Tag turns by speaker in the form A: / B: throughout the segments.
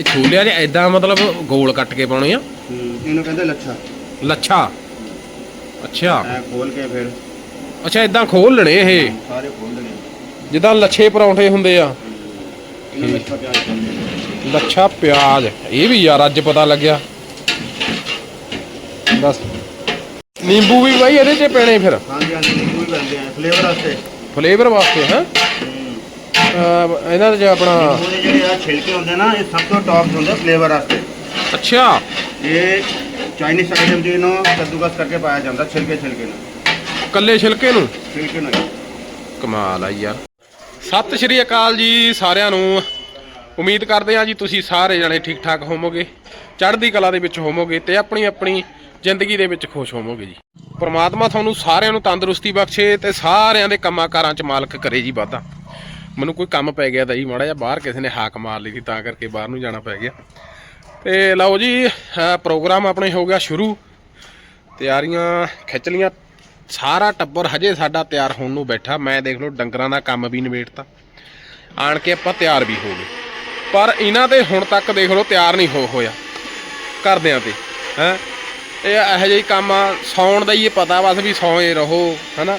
A: ਇਹ ਛੋਲਿਆਂ 'ਚ ਐਦਾਂ ਮਤਲਬ ਗੋਲ ਕੱਟ ਕੇ ਪਾਉਣੇ ਆ?
B: ਇਹਨੂੰ ਕਹਿੰਦੇ ਲੱਛਾ।
A: ਲੱਛਾ? ਅੱਛਾ।
B: ਐ ਖੋਲ ਕੇ ਫਿਰ।
A: ਅੱਛਾ ਐਦਾਂ ਖੋਲ ਲੈਣੇ ਇਹ
B: ਸਾਰੇ ਖੋਲ ਦੇਣੇ
A: ਜਿੱਦਾਂ ਲੱਛੇ ਪਰੌਂਠੇ ਹੁੰਦੇ ਆ।
B: ਇਹਨੂੰ ਲੱਛਾ ਪਿਆਜ਼ ਕਹਿੰਦੇ
A: ਲੱਛਾ ਪਿਆਜ਼ ਇਹ ਵੀ ਯਾਰ ਅੱਜ ਪਤਾ ਲੱਗਿਆ। ਬਸ ਨਿੰਬੂ ਵੀ ਬਾਈ ਇਹਦੇ 'ਚ ਪੈਣੇ ਫਿਰ।
B: ਹਾਂਜੀ ਹਾਂਜੀ ਨਿੰਬੂ ਵੀ ਪੈਂਦੇ ਆ ਫਲੇਵਰ ਵਾਸਤੇ।
A: ਫਲੇਵਰ ਵਾਸਤੇ ਹੈ? ਇਹਨਾਂ ਦੇ 'ਚ ਆਪਣਾ
B: ਨਿੰਬੂ ਦੇ ਜਿਹੜੇ ਆ ਛਿਲਕੇ ਹੁੰਦੇ ਨਾ ਇਹ ਸਭ ਤੋਂ ਟੌਪ ਹੁੰਦੇ ਫਲੇਵਰ ਵਾਸਤੇ।
A: ਅੱਛਾ।
B: ਇਹ ਚਾਈਨੀਜ਼ ਆਈਟਮ ਜਿਹਨੂੰ ਕੱਦੂਕਸ ਕਰਕੇ ਪਾਇਆ ਜਾਂਦਾ ਛਿਲਕੇ ਛਿਲਕੇ ਨੂੰ।
A: ਕੱਲੇ ਛਿਲਕੇ ਨੂੰ?
B: ਛਿਲਕੇ ਨੂੰ
A: ਕਮਾਲ ਆ ਯਾਰ। ਸਤਿ ਸ਼੍ਰੀ ਅਕਾਲ ਜੀ ਸਾਰਿਆਂ ਨੂੰ। ਉਮੀਦ ਕਰਦੇ ਹਾਂ ਜੀ ਤੁਸੀਂ ਸਾਰੇ ਜਣੇ ਠੀਕ ਠਾਕ ਹੋਵੋਗੇ ਚੜ੍ਹਦੀ ਕਲਾ ਦੇ ਵਿੱਚ ਹੋਵੋਗੇ ਤੇ ਆਪਣੀ ਆਪਣੀ ਜ਼ਿੰਦਗੀ ਦੇ ਵਿੱਚ ਖੁਸ਼ ਹੋਵੋਗੇ ਜੀ। ਪ੍ਰਮਾਤਮਾ ਤੁਹਾਨੂੰ ਸਾਰਿਆਂ ਨੂੰ ਤੰਦਰੁਸਤੀ ਬਖਸ਼ੇ ਤੇ ਸਾਰਿਆਂ ਦੇ ਕੰਮਾਂ ਕਾਰਾਂ 'ਚ ਮਾਲਕ ਕਰੇ ਜੀ ਵਾਧਾ। ਮੈਨੂੰ ਕੋਈ ਕੰਮ ਪੈ ਗਿਆ ਤਾਂ ਜੀ ਮਾੜਾ ਜਿਹਾ ਬਾਹਰ ਕਿਸੇ ਨੇ ਹਾਕ ਮਾਰ ਲਈ ਸੀ, ਤਾਂ ਕਰਕੇ ਬਾਹਰ ਨੂੰ ਜਾਣਾ ਪੈ ਗਿਆ। ਤੇ ਲਓ ਜੀ ਪ੍ਰੋਗਰਾਮ ਆਪਣੇ ਹੋ ਗਿਆ ਸ਼ੁਰੂ। ਤਿਆਰੀਆਂ ਖਿੱਚ ਲੀਆਂ ਸਾਰਾ ਟੱਬਰ ਹਜੇ ਸਾਡਾ ਤਿਆਰ ਹੋਣ ਨੂੰ ਬੈਠਾ। ਮੈਂ ਦੇਖ ਲਓ, ਡੰਗਰਾਂ ਦਾ ਕੰਮ ਵੀ ਨਿਬੇੜਤਾ। ਆਣ ਕੇ ਆਪਾਂ ਤਿਆਰ ਵੀ ਹੋ ਗਏ। ਪਰ ਇਹਨਾਂ ਤੇ ਹੁਣ ਤੱਕ ਦੇਖ ਲਓ, ਤਿਆਰ ਨਹੀਂ ਹੋ ਹੋਇਆ। ਕਰਦਿਆਂ ਤੇ, ਹੈ। ਇਹ ਇਹੋ ਜਿਹੀ ਕੰਮ ਆ, ਸੌਣ ਦਾ ਹੀ ਇਹ ਪਤਾ ਬਸ ਵੀ ਸੌਏ ਰਹੋ, ਹਨਾ।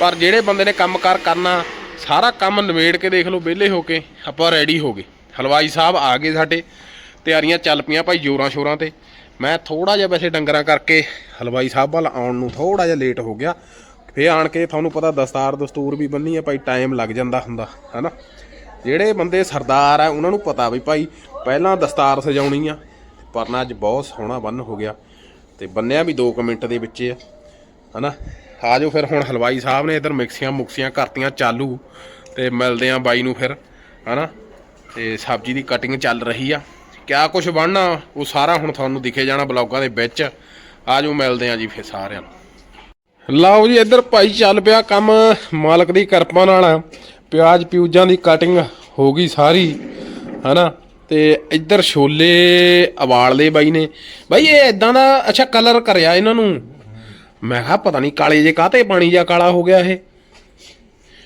A: ਪਰ ਜਿਹੜੇ ਬੰਦੇ ਨੇ ਕੰਮਕਾਰ ਕਰਨਾ ਸਾਰਾ ਕੰਮ ਨਿਬੇੜ ਕੇ ਦੇਖ ਲਓ ਵਿਹਲੇ ਹੋ ਕੇ ਆਪਾਂ ਰੈਡੀ ਹੋ ਗਏ। ਹਲਵਾਈ ਸਾਹਿਬ ਆ ਗਏ ਸਾਡੇ, ਤਿਆਰੀਆਂ ਚੱਲ ਪਈਆਂ ਭਾਈ ਜੋਰਾਂ ਸ਼ੋਰਾਂ ਤੇ। ਮੈਂ ਥੋੜਾ ਜਿਹਾ ਵੈਸੇ ਡੰਗਰਾਂ ਕਰਕੇ ਹਲਵਾਈ ਸਾਹਿਬ ਵੱਲ ਆਉਣ ਨੂੰ ਥੋੜਾ ਜਿਹਾ ਲੇਟ ਹੋ ਗਿਆ। ਫੇਰ ਆਣ ਕੇ ਤੁਹਾਨੂੰ ਪਤਾ ਦਸਤਾਰ ਦਸਤੂਰ ਵੀ ਬੰਨੀ ਆ ਭਾਈ ਟਾਈਮ ਲੱਗ ਜਾਂਦਾ ਹੁੰਦਾ, ਹਨਾ? ਜਿਹੜੇ ਬੰਦੇ ਸਰਦਾਰ ਆ, ਉਹਨਾਂ ਨੂੰ ਪਤਾ ਵੀ ਭਾਈ ਪਹਿਲਾਂ ਦਸਤਾਰ ਸਜਾਉਣੀ ਆ, ਪਰ ਨਾ ਅੱਜ ਬਹੁਤ ਸੋਹਣਾ ਬੰਨ ਹੋ ਗਿਆ। ਤੇ ਬੰਨਿਆ ਵੀ 2 ਮਿੰਟ ਦੇ ਵਿੱਚ ਆ, ਹਨਾ? ਆਜੋ ਫਿਰ ਹੁਣ ਹਲਵਾਈ ਸਾਹਿਬ ਨੇ ਇਧਰ ਮਿਕਸੀਆਂ ਮੁਕਸੀਆਂ ਕਰਤੀਆਂ ਚਾਲੂ ਤੇ ਮਿਲਦੇ ਆ ਬਾਈ ਨੂੰ ਫਿਰ, ਹਨਾ? ਤੇ ਸਬਜ਼ੀ ਦੀ ਕਟਿੰਗ ਚੱਲ ਰਹੀ ਆ। ਕਿਆ ਕੁਝ ਬਣਨਾ, ਉਹ ਸਾਰਾ ਹੁਣ ਤੁਹਾਨੂੰ ਦਿਖੇ ਜਾਣਾ ਬਲੌਗਾਂ ਦੇ ਵਿੱਚ। ਆਜੋ ਮਿਲਦੇ ਆ ਜੀ ਫਿਰ ਸਾਰਿਆਂ ਨੂੰ। ਲਓ ਜੀ, ਇੱਧਰ ਭਾਈ ਚੱਲ ਪਿਆ ਕੰਮ ਮਾਲਕ ਦੀ ਕਿਰਪਾ ਨਾਲ। ਪਿਆਜ਼ ਪਿਊਜ਼ਾਂ ਦੀ ਕਟਿੰਗ ਹੋ ਗਈ ਸਾਰੀ, ਹਨਾ? ਤੇ ਇੱਧਰ ਛੋਲੇ ਉਬਾਲ ਲਏ ਬਾਈ ਨੇ। ਬਾਈ, ਇਹ ਇਦਾਂ ਦਾ, ਅੱਛਾ ਕਲਰ ਕਰਿਆ ਇਹਨਾਂ ਨੂੰ। ਮੈਂ ਕਿਹਾ ਪਤਾ ਨਹੀਂ ਕਾਲੇ ਜੇ ਕਾਤੇ ਪਾਣੀ ਜਾਂ ਕਾਲਾ ਹੋ ਗਿਆ ਇਹ।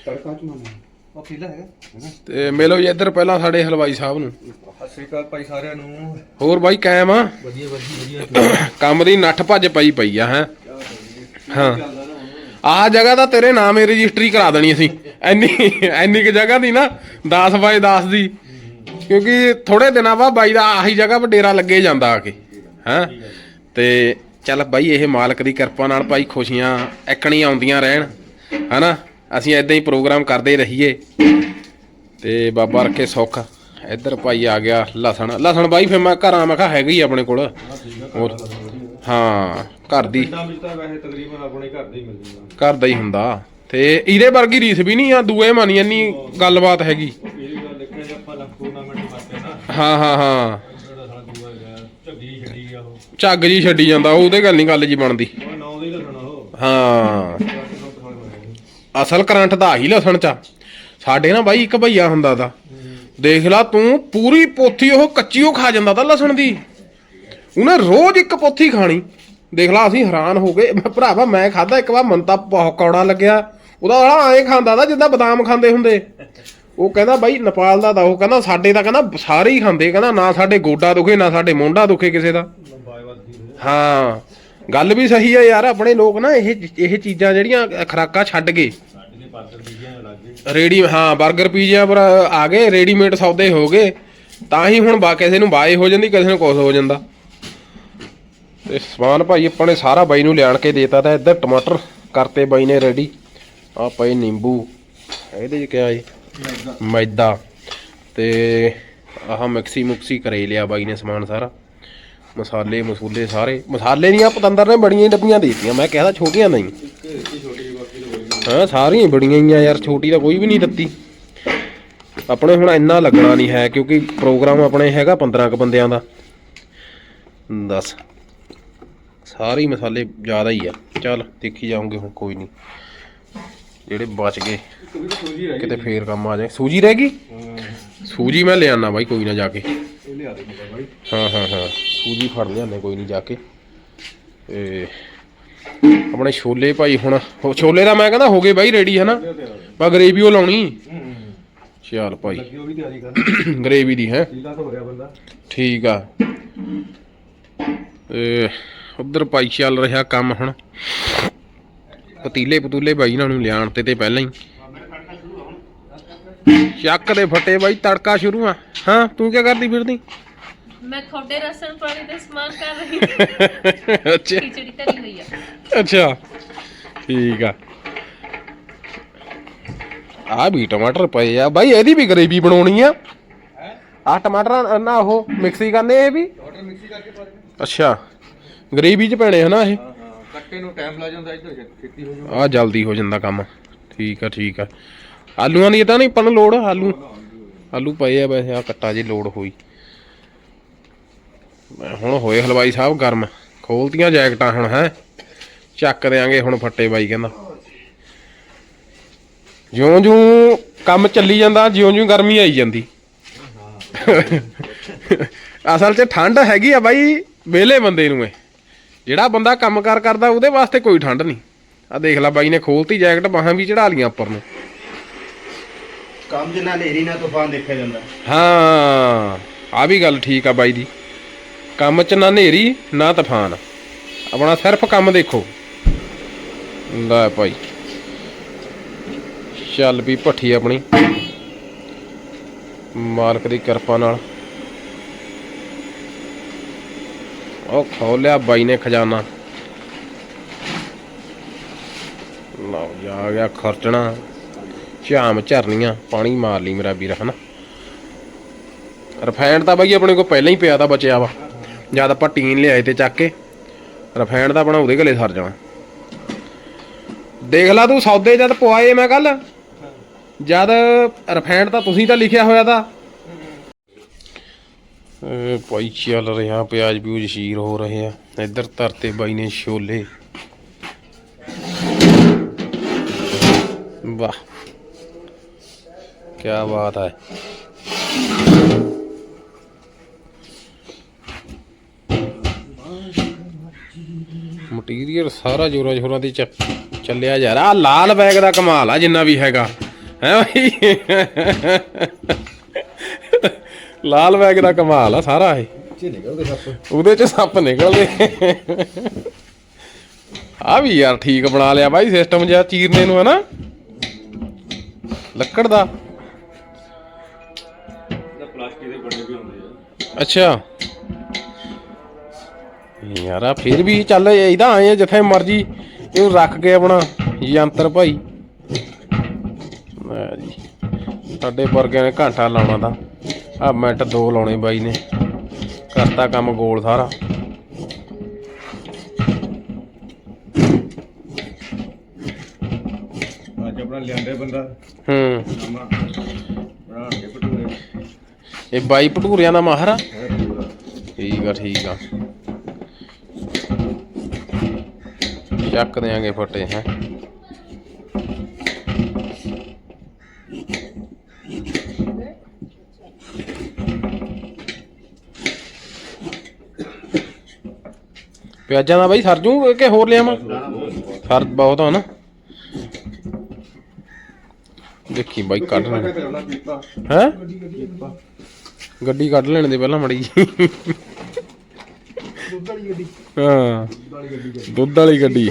B: ਤੜਕਾ ਚ ਮਾਮਾ ਉਹ ਪੀਲਾ ਹੈਗਾ
A: ਤੇ ਮਿਲੋ ਜੀ ਇੱਧਰ ਪਹਿਲਾਂ ਸਾਡੇ ਹਲਵਾਈ ਸਾਹਿਬ ਨੂੰ।
B: ਸਤਿ ਸ਼੍ਰੀ ਅਕਾਲ ਭਾਈ ਸਾਰਿਆਂ ਨੂੰ।
A: ਹੋਰ ਬਾਈ ਕਾਇਮ ਆ?
B: ਵਧੀਆ ਵਧੀਆ ਵਧੀਆ।
A: ਕੰਮ ਦੀ ਨੱਠ ਭੱਜ ਪਈ ਪਈ ਆ ਹੈ? ਹਾਂ। ਆਹ ਜਗ੍ਹਾ ਤਾਂ ਤੇਰੇ ਨਾਮ ਹੀ ਰਜਿਸਟਰੀ ਕਰਾ ਦੇਣੀ ਅਸੀਂ। ਐਨੀ ਐਨੀ ਕਿ ਜਗ੍ਹਾ ਦੀ ਨਾ 10 ਬਾਏ 10 ਦੀ। ਕਿਉਂਕਿ ਥੋੜੇ ਦਿਨਾਂ ਬਾਅਦ ਬਾਈ ਦਾ ਆਹੀ ਜਗ੍ਹਾ 'ਤੇ ਡੇਰਾ ਲੱਗੇ ਜਾਂਦਾ ਆ ਕੇ ਹੈ? ਤੇ ਚੱਲ ਬਾਈ ਇਹ ਮਾਲਕ ਦੀ ਕਿਰਪਾ ਨਾਲ ਭਾਈ ਖੁਸ਼ੀਆਂ ਐਕਣੀ ਆਉਂਦੀਆਂ ਰਹਿਣ ਹਨਾ? ਅਸੀਂ ਐਦਾਂ ਹੀ ਪ੍ਰੋਗਰਾਮ ਕਰਦੇ ਰਹੀਏ। ਤੇ ਬਾਬਾ ਰੱਖੇ ਸੁੱਖ। ਇੱਧਰ ਭਾਈ ਆ ਗਿਆ ਲਸਣ। ਲਸਣ ਬਾਈ ਫਿਰ ਮੈਂ ਘਰਾਂ ਮੈਂ ਕਿਹਾ ਹੈਗਾ ਹੀ ਆਪਣੇ ਕੋਲ। ਹੋਰ ਹਾਂ ਘਰ ਦੀ।
B: ਘਰ ਦੇ ਹੀ
A: ਹੁੰਦਾ। ਤੇ ਇਹਦੇ ਵਰਗੀ ਰੀਸ ਵੀ ਨਹੀਂ ਆ ਦੂਏ ਮਾਨੀ ਇੰਨੀ ਗੱਲਬਾਤ ਹੈਗੀ। ਹਾਂ ਹਾਂ ਹਾਂ
B: ਜਿਹੜਾ ਸਾਡਾ ਦੂਆ ਗਿਆ ਝੱਗੀ ਛੱਡੀ ਗਿਆ ਉਹ
A: ਝੱਗ ਜੀ ਛੱਡੀ ਜਾਂਦਾ ਉਹਦੇ ਗੱਲ ਨਹੀਂ ਗੱਲ ਜੀ ਬਣਦੀ।
B: ਦੇ
A: ਹਾਂ। ਅਸਲ ਕਰੰਟ ਦਾ ਹੀ ਲਸਣ ਚ। ਸਾਡੇ ਨਾ ਬਾਈ ਇੱਕ ਭਈਆ ਹੁੰਦਾ ਦਾ ਦੇਖ ਲਾ ਤੂੰ ਪੂਰੀ ਪੋਥੀ ਉਹ ਕੱਚੀ ਉਹ ਖਾ ਜਾਂਦਾ ਤਾਂ ਲਸਣ ਦੀ। ਉਹਨੇ ਰੋਜ਼ ਇੱਕ ਪੋਥੀ ਖਾਣੀ। ਦੇਖ ਲਾ ਅਸੀਂ ਹੈਰਾਨ ਹੋ ਗਏ। ਭਰਾਵਾ ਮੈਂ ਖਾਦਾ ਇੱਕ ਵਾਰ ਮਨ ਤਾਂ ਬਹੁਤ ਕੌੜਾ ਲੱਗਿਆ। ਉਹਦਾ ਵਾਲਾ ਐਂ ਖਾਂਦਾ ਦਾ ਜਿੱਦਾਂ ਬਦਾਮ ਖਾਂਦੇ ਹੁੰਦੇ। ਉਹ ਕਹਿੰਦਾ ਬਾਈ ਨੇਪਾਲ ਦਾ ਤਾਂ ਉਹ ਕਹਿੰਦਾ ਸਾਡੇ ਤਾਂ ਕਹਿੰਦਾ ਸਾਰੇ ਹੀ ਖਾਂਦੇ। ਕਹਿੰਦਾ ਨਾ ਸਾਡੇ ਗੋਡਾ ਦੁਖੇ ਨਾ ਸਾਡੇ ਮੋਢਾ ਦੁਖੇ ਕਿਸੇ ਦਾ। ਹਾਂ। ਗੱਲ ਵੀ ਸਹੀ ਹੈ ਯਾਰ ਆਪਣੇ ਲੋਕ ਨਾ ਇਹ ਇਹ ਚੀਜ਼ਾਂ ਜਿਹੜੀਆਂ ਖਰਾਕਾਂ ਛੱਡ ਗਏ। ਰੇਡੀ ਹਾਂ 버ਗਰ ਪੀਜ਼ਾ ਪਰ ਆ ਗਏ ਰੈਡੀਮੇਡ ਸੌਦੇ ਹੋ ਗਏ। ਤਾਂ ਹੀ ਹੁਣ ਬਾ ਕਿਸੇ ਨੂੰ ਬਾਏ ਹੋ ਜਾਂਦੀ ਕਿਸੇ ਨੂੰ ਕੁਛ ਹੋ ਜਾਂਦਾ। ਤੇ ਸਮਾਨ ਭਾਈ ਆਪਾਂ ਨੇ ਸਾਰਾ ਬਾਈ ਨੂੰ ਲਿਆਣ ਕੇ ਦੇਤਾ ਤਾਂ ਇੱਧਰ ਟਮਾਟਰ ਕਰਤੇ ਬਾਈ ਨੇ ਰੈਡੀ। ਆ ਪਏ ਨਿੰਬੂ ਇਹਦੇ ਚ ਕਿਆ ਏ? ਮੈਦਾ। ਤੇ ਆਹ ਮਿਕਸੀ ਮੁਕਸੀ ਕਰੇ ਲਿਆ ਬਾਈ ਨੇ ਸਮਾਨ ਸਾਰਾ। ਮਸਾਲੇ ਮਸੂਲੇ ਸਾਰੇ। ਮਸਾਲੇ ਦੀਆਂ ਪਤੰਦਰ ਨੇ ਬੜੀਆਂ ਹੀ ਡੱਬੀਆਂ ਦਿੱਤੀਆਂ। ਮੈਂ ਕਹਿੰਦਾ ਛੋਟੀਆਂ ਨਹੀਂ। ਹਾਂ ਸਾਰੀਆਂ ਹੀ ਬੜੀਆਂ ਹੀ ਆ ਯਾਰ। ਛੋਟੀ ਤਾਂ ਕੋਈ ਵੀ ਨਹੀਂ ਦਿੱਤੀ। ਆਪਣੇ ਹੁਣ ਇੰਨਾ ਲੱਗਣਾ ਨਹੀਂ ਹੈ ਕਿਉਂਕਿ ਪ੍ਰੋਗਰਾਮ ਆਪਣੇ ਹੈਗਾ 15 ਕ ਬੰਦਿਆਂ ਦਾ। ਦੱਸ। ਸਾਰੇ ਮਸਾਲੇ ਜ਼ਿਆਦਾ ਹੀ ਆ। ਚੱਲ ਦੇਖੀ ਜਾਉਂਗੇ ਹੁਣ ਕੋਈ ਨਹੀਂ। ਜਿਹੜੇ ਬਚ ਗਏ ਕਿਤੇ ਫੇਰ ਕੰਮ ਆ ਜਾਏ। ਸੂਜੀ ਰਹਿ ਗਈ? ਸੂਜੀ ਮੈਂ ਲਿਆਣਾ ਬਾਈ ਕੋਈ ਨਾ ਜਾ ਕੇ।
B: ਇਹ ਲਿਆ ਦੇ ਮੁੰਡਾ ਬਾਈ।
A: ਹਾਂ ਹਾਂ ਹਾਂ। ਸੂਜੀ ਫੜ ਲਿਆਨੇ ਕੋਈ ਨਹੀਂ ਜਾ ਕੇ। ਤੇ ਆਪਣੇ ਛੋਲੇ ਭਾਈ ਹੁਣ ਉਹ ਛੋਲੇ ਦਾ ਮੈਂ ਕਹਿੰਦਾ ਹੋ ਗਏ ਬਾਈ ਰੈਡੀ ਹਨਾ? ਬਾ ਗਰੇਵੀ ਉਹ ਲਾਉਣੀ। ਚੱਲ ਭਾਈ।
C: ਲੱਗੀ ਉਹ ਵੀ ਤਿਆਰੀ ਕਰਨ।
A: ਗਰੇਵੀ ਦੀ ਹੈ?
C: ਠੀਕ ਆ ਹੋ ਰਿਹਾ ਬੰਦਾ।
A: ਠੀਕ ਆ। ਤੇ ਉਧਰ ਭਾਈ ਚੱਲ ਰਿਹਾ ਕੰਮ ਹੁਣ। ਪਤੀਲੇ ਪਤੂਲੇ ਬਾਈ ਇਹਨਾਂ ਨੂੰ ਲਿਆਣ ਤੇ ਤੇ ਪਹਿਲਾਂ ਹੀ। ਚੱਕ ਦੇ ਫੱਟੇ ਬਾਈ ਤੜਕਾ ਸ਼ੁਰੂ ਆ। ਹਾਂ ਤੂੰ ਕੀ ਕਰਦੀ ਫਿਰਦੀ?
D: ਮੈਂ ਤੁਹਾਡੇ ਰਸਨ ਪਾਣੀ ਦਾ ਸਮਾਨ ਕਰ ਰਹੀ ਹਾਂ।
A: ਅੱਛਾ।
D: ਖਿਚੜੀ ਧਰੀ ਹੋਈ ਆ।
A: ਅੱਛਾ ਠੀਕ ਆ। ਆ ਵੀ ਟਮਾਟਰ ਪਏ ਆ। ਬਾਈ ਇਹਦੀ ਵੀ ਗਰੇਵੀ ਬਣਾਉਣੀ ਆ। ਆ ਟਮਾਟਰ ਨਾ ਉਹ ਮਿਕਸੀ ਕਰਨੇ ਇਹ ਵੀ?
C: ਟਮਾਟਰ ਮਿਕਸੀ ਕਰਕੇ ਪਾ ਦੇ
A: ਅੱਛਾ ਗਰੇਵੀ ਚ ਪੈਣੇ ਹਨਾ ਇਹ?
C: ਹਾਂ ਹਾਂ ਕੱਟੇ ਨੂੰ ਟਾਈਮ ਲੱਗ ਜਾਂਦਾ ਇੱਧਰ ਖੇਤੀ ਹੋ ਜਾਊ।
A: ਆ ਜਲਦੀ ਹੋ ਜਾਂਦਾ ਕੰਮ। ਠੀਕ ਆ ਠੀਕ ਆ। ਆਲੂਆਂ ਦੀ ਤਾਂ ਨਹੀਂ ਪਨ ਲੋੜ, ਆਲੂ। ਆਲੂ ਪਏ ਆ ਵੈਸੇ, ਆ ਕੱਟਾ ਜੀ ਲੋੜ ਹੋਈ। ਹੁਣ ਹੋਏ ਹਲਵਾਈ ਸਾਹਿਬ ਗਰਮ। ਖੋਲਤੀਆਂ ਜੈਕਟਾਂ ਹੁਣ, ਹੈ। ਚੱਕ ਦੇਾਂਗੇ ਹੁਣ ਫੱਟੇ ਬਾਈ ਕਹਿੰਦਾ। ਜਿਉਂ ਜਿਉਂ ਕੰਮ ਚੱਲੀ ਜਾਂਦਾ ਜਿਉਂ ਜਿਉਂ ਗਰਮੀ ਆਈ ਜਾਂਦੀ। ਅਸਲ 'ਚ ਠੰਡ ਹੈਗੀ ਆ ਬਾਈ, ਵਿਹਲੇ ਬੰਦੇ ਨੂੰ ਇਹ। ਜਿਹੜਾ ਬੰਦਾ ਕੰਮਕਾਰ ਕਰਦਾ, ਉਹਦੇ ਵਾਸਤੇ ਕੋਈ ਠੰਡ ਨਹੀਂ। ਆ ਦੇਖ ਲੈ ਬਾਈ ਨੇ ਖੋਲਤੀ ਜੈਕਟ, ਬਾਹਾਂ ਵੀ ਚੜਾ ਲੀਆਂ ਉੱਪਰ ਨੂੰ।
B: ਕੰਮ ਜਿੰਨਾ ਨੇਰੀ ਨਾ ਤੂਫਾਨ ਦੇਖਿਆ ਜਾਂਦਾ।
A: ਹਾਂ, ਆ ਵੀ ਗੱਲ ਠੀਕ ਆ ਬਾਈ ਦੀ ਕੰਮ 'ਚ ਨਾ ਹਨੇਰੀ, ਨਾ ਤੂਫਾਨ। ਆਪਣਾ ਸਿਰਫ ਕੰਮ ਦੇਖੋ। ਲੈ ਭਾਈ। ਚੱਲ ਵੀ ਭੱਠੀ ਆਪਣੀ। ਮਾਲਕ ਦੀ ਕਿਰਪਾ ਨਾਲ। ਉਹ ਖੋਲਿਆ ਬਾਈ ਨੇ ਖਜ਼ਾਨਾ। ਲਓ, ਜਾ ਗਿਆ ਖਰਚਣਾ। ਝਾਮ ਝਰਨੀਆਂ, ਪਾਣੀ ਮਾਰ ਲਈ ਮੇਰਾ ਵੀਰ, ਹਨਾ। ਰਫੈਂਡ ਤਾਂ ਬਾਈ ਆਪਣੇ ਕੋਲ ਪਹਿਲਾਂ ਹੀ ਪਿਆ ਤਾਂ ਬਚਿਆ ਵਾ। ਜਦ ਆਪਾਂ ਟੀਨ ਲਿਆਏ ਤੇ ਚੱਕ ਕੇ ਰਫੈਂਡ ਦਾ ਬਣਾ ਉਹਦੇ ਗਲੇ ਸਰ ਜਾਣਾ। ਦੇਖ ਲਾ ਤੂੰ ਸੌਦੇ ਜਦ ਪਵਾਏ ਮੈਂ ਕੱਲ। ਜਦ ਰਫੈਂਡ ਤਾਂ ਤੁਸੀਂ ਤਾਂ ਲਿਖਿਆ ਹੋਇਆ ਤਾਂ। ਭਾਈ ਚੱਲ ਰਿਹਾ, ਪਿਆਜ਼ ਪਿਊਜ਼ ਸ਼ੀਰ ਹੋ ਰਹੇ ਆ। ਇੱਧਰ ਧਰਤੇ ਬਾਈ ਨੇ ਛੋਲੇ। ਵਾਹ। ਕੀ ਬਾਤ ਹੈ। ਮਟੀਰੀਅਲ ਸਾਰਾ ਜੋਰਾਂ ਜੋਰਾਂ ਦੀ ਚੱਲਿਆ ਜਾ ਰਿਹਾ। ਲਾਲ ਬੈਗ ਦਾ ਕਮਾਲ ਆ ਜਿੰਨਾ ਵੀ ਹੈਗਾ। ਹੈ ਭਾਈ ਲਾਲ ਬੈਗ ਦਾ ਕਮਾਲ ਆ ਸਾਰਾ ਇਹ।
C: ਚੇ ਨਿਕਲਦੇ ਸੱਪ।
A: ਉਹਦੇ ਚ ਸੱਪ ਨਿਕਲਦੇ। ਆ ਵੀ ਯਾਰ ਠੀਕ ਬਣਾ ਲਿਆ ਬਾਈ ਸਿਸਟਮ ਜਿਹਾ ਚੀਰਨੇ ਨੂੰ ਹਨਾ ਲੱਕੜ ਦਾ। ਅੱਛਾ। ਯਾਰ ਫਿਰ ਵੀ ਚੱਲ ਇਹਦਾ ਆਏ ਜਿੱਥੇ ਮਰਜ਼ੀ ਇਹਨੂੰ ਰੱਖ ਕੇ ਆਪਣਾ ਯੰਤਰ ਭਾਈ। ਲੈ ਜੀ ਸਾਡੇ ਵਰਗਿਆਂ ਨੇ ਘੰਟਾ ਲਾਉਣਾ ਤਾਂ। ਆ ਮਿੰਟ ਦੋ ਲਾਉਣੇ ਬਾਈ ਨੇ। ਕਰਤਾ ਕੰਮ ਗੋਲ ਸਾਰਾ।
C: ਅੱਜ ਆਪਣਾ ਲਿਆਂਦੇ ਬੰਦਾ।
A: ਹੂੰ।
C: ਬਣਾ ਕੇ
A: ਇਹ ਬਾਈ ਭਟੂਰਿਆਂ ਦਾ ਮਾਹਰ ਆ। ਠੀਕ ਆ ਠੀਕ ਆ। ਚੱਕ ਦਿਆਂਗੇ ਫੱਟੇ ਹੈ ਪਿਆਜ਼ਾਂ ਦਾ ਬਾਈ ਸਰ ਜੂ ਕਿ ਹੋਰ ਲਿਆਵਾਂ? ਸਰ ਬਹੁਤ ਆ ਨਾ। ਦੇਖੀ ਬਾਈ ਕੱਢ ਲੈਣ।
C: ਕਰਾਉਣਾ
A: ਹੈ? ਗੱਡੀ ਕੱਢ ਲੈਣ ਦੇ ਪਹਿਲਾਂ ਮੜੀ
C: ਦੁੱਧ ਵਾਲੀ ਗੱਡੀ।
A: ਹਾਂ।
C: ਦੁੱਧ ਵਾਲੀ ਗੱਡੀ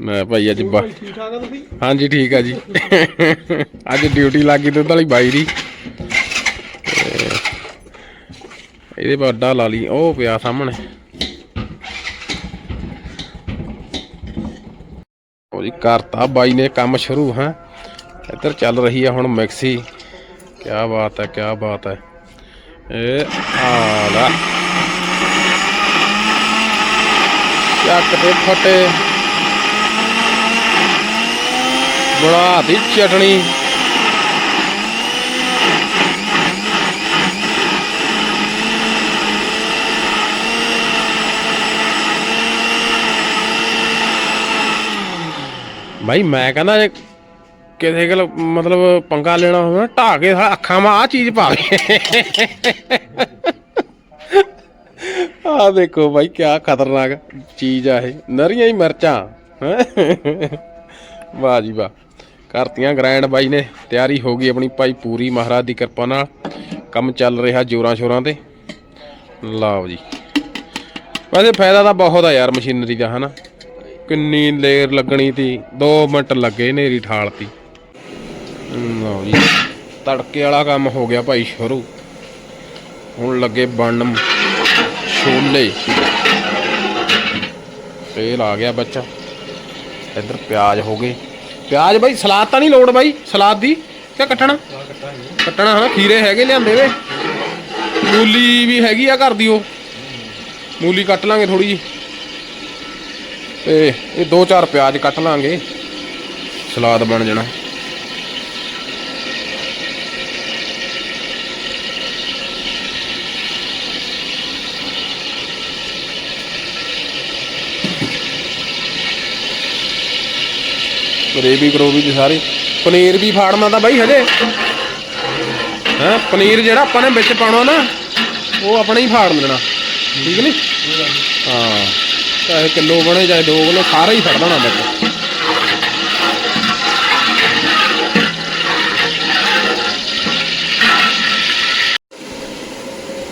A: ਮੈਂ ਭਾਈ ਅੱਜ ਬਾ
C: ਠੀਕ ਠਾਕ ਆ ਤੁਸੀਂ?
A: ਹਾਂਜੀ ਠੀਕ ਆ ਜੀ। ਅੱਜ ਡਿਊਟੀ ਲੱਗ ਗਈ ਦੁੱਧ ਵਾਲੀ ਬਾਈ ਦੀ। ਇਹਦੇ ਅੱਡਾ ਲਾ ਲਈ। ਉਹ ਪਿਆ ਸਾਹਮਣੇ। ਉਹ ਜੀ ਕਰਤਾ। ਬਾਈ ਨੇ ਕੰਮ ਸ਼ੁਰੂ ਹੈ। ਇੱਧਰ ਚੱਲ ਰਹੀ ਆ ਹੁਣ ਮਿਕਸੀ। ਕੀ ਬਾਤ ਹੈ ਕੀ ਬਾਤ ਹੈ। ਇਹ ਤੇ ਫਟੇ ਬਣਾ ਦੀ ਚਟਣੀ ਭਾਈ ਮੈਂ ਕਹਿੰਦਾ ਕਿਸੇ ਕੋਲ ਮਤਲਬ ਪੰਗਾ ਲੈਣਾ ਹੋਵੇ ਨਾ ਢਾਹ ਕੇ ਸਾਲਾ ਅੱਖਾਂ 'ਮਾ ਆ ਚੀਜ਼ ਪਾ ਪਾਵੇ ਆ ਦੇਖੋ ਭਾਈ ਕਿਆ ਖਤਰਨਾਕ ਚੀਜ਼ ਆ ਇਹ। ਨਰੀਆਂ ਹੀ ਮਿਰਚਾਂ। ਹੈਂ। ਵਾਹ ਜੀ ਵਾਹ। ਕਰਤੀਆਂ ਗ੍ਰੈਂਡ ਬਾਈ ਨੇ, ਤਿਆਰੀ ਹੋ ਗਈ ਆਪਣੀ। ਭਾਈ ਪੂਰੀ ਮਹਾਰਾਜ ਦੀ ਕਿਰਪਾ ਨਾਲ ਕੰਮ ਚੱਲ ਰਿਹਾ ਜੋਰਾਂ ਸ਼ੋਰਾਂ ਤੇ। ਲਓ ਜੀ। ਵੈਸੇ ਫਾਇਦਾ ਤਾਂ ਬਹੁਤ ਆ ਯਾਰ ਮਸ਼ੀਨਰੀ ਦਾ, ਹਨਾ। ਕਿੰਨੀ ਲੇਰ ਲੱਗਣੀ ਤੀ 2 ਮਿੰਟ ਲੱਗੇ ਨੇਰੀ ਠਾਲਤੀ। ਲਓ ਜੀ, ਤੜਕੇ ਵਾਲਾ ਕੰਮ ਹੋ ਗਿਆ ਭਾਈ ਸ਼ੁਰੂ। ਹੁਣ ਲੱਗੇ ਬਣਨ ਛੋਲੇ। ਤੇਲ ਆ ਗਿਆ ਬੱਚਾ। ਇੱਧਰ ਪਿਆਜ਼ ਹੋ ਗਏ। ਪਿਆਜ਼ ਬਾਈ, ਸਲਾਦ ਤਾਂ ਨਹੀਂ ਲੋੜ ਬਾਈ, ਸਲਾਦ ਦੀ। ਕਿ ਕੱਟਣਾ? ਕੱਟਣਾ ਹਨਾ, ਖੀਰੇ ਹੈਗੇ ਲਿਆਂਦੇ ਵੇ। ਮੂਲੀ ਵੀ ਹੈਗੀ ਆ ਘਰ ਦੀ ਉਹ। ਮੂਲੀ ਕੱਟ ਲਾਂਗੇ ਥੋੜੀ ਜੀ। ਤੇ ਇਹ ਦੋ ਚਾਰ ਪਿਆਜ਼ ਕੱਟ ਲਾਂਗੇ। ਸਲਾਦ ਬਣ ਜਾਣਾ। ਗਰੇਵੀ ਗਰੋਵੀ ਦੀ ਸਾਰੀ। ਪਨੀਰ ਵੀ ਫਾੜਨਾ ਤਾਂ ਬਾਈ ਹਜੇ। ਹਾਂ, ਪਨੀਰ ਜਿਹੜਾ ਆਪਾਂ ਨੇ ਵਿੱਚ ਪਾਉਣਾ ਨਾ, ਉਹ ਆਪਣੇ ਹੀ ਫਾੜ ਦੇਣਾ ਠੀਕ ਨਹੀਂ ਹਾਂ, ਚਾਹੇ ਕਿਲੋ ਬਣੇ, ਚਾਹੇ 2 ਕਿਲੋ, ਸਾਰਾ ਹੀ ਫੜ ਦੇਣਾ ਵਿੱਚ।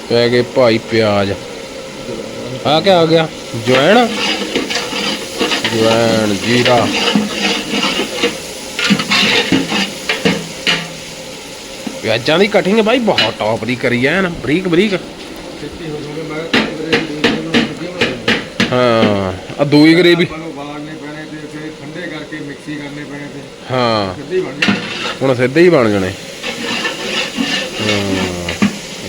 A: ਪੈ ਗਏ ਭਾਈ ਪਿਆਜ਼। ਆ ਕਿਆ ਆ ਗਿਆ? ਜਵੈਣ। ਜਵੈਣ ਜੀਰਾ। ਪਿਆਜ਼ਾਂ ਦੀ ਕਟਿੰਗ ਬਾਈ ਬਹੁਤ ਟੌਪ ਦੀ ਕਰੀ ਐ ਨਾ ਬਰੀਕ ਬਰੀਕ।
C: ਹੋ
A: ਆ ਦੂਈ ਗਰੇਵੀ।
C: ਆਪਾਂ ਨੂੰ ਉਬਾਲਣੇ ਪੈਣੇ ਤੇ ਫਿਰ ਠੰਡੇ ਕਰਕੇ ਮਿਕਸੀ ਕਰਨੇ ਪੈਣੇ ਤੇ।
A: ਹਾਂ।
C: ਸਿੱਧੇ ਹੀ ਬਣ ਜਾਣੇ।
A: ਹੁਣ ਸਿੱਧੇ ਹੀ ਬਣ ਜਾਣੇ। ਹਾਂ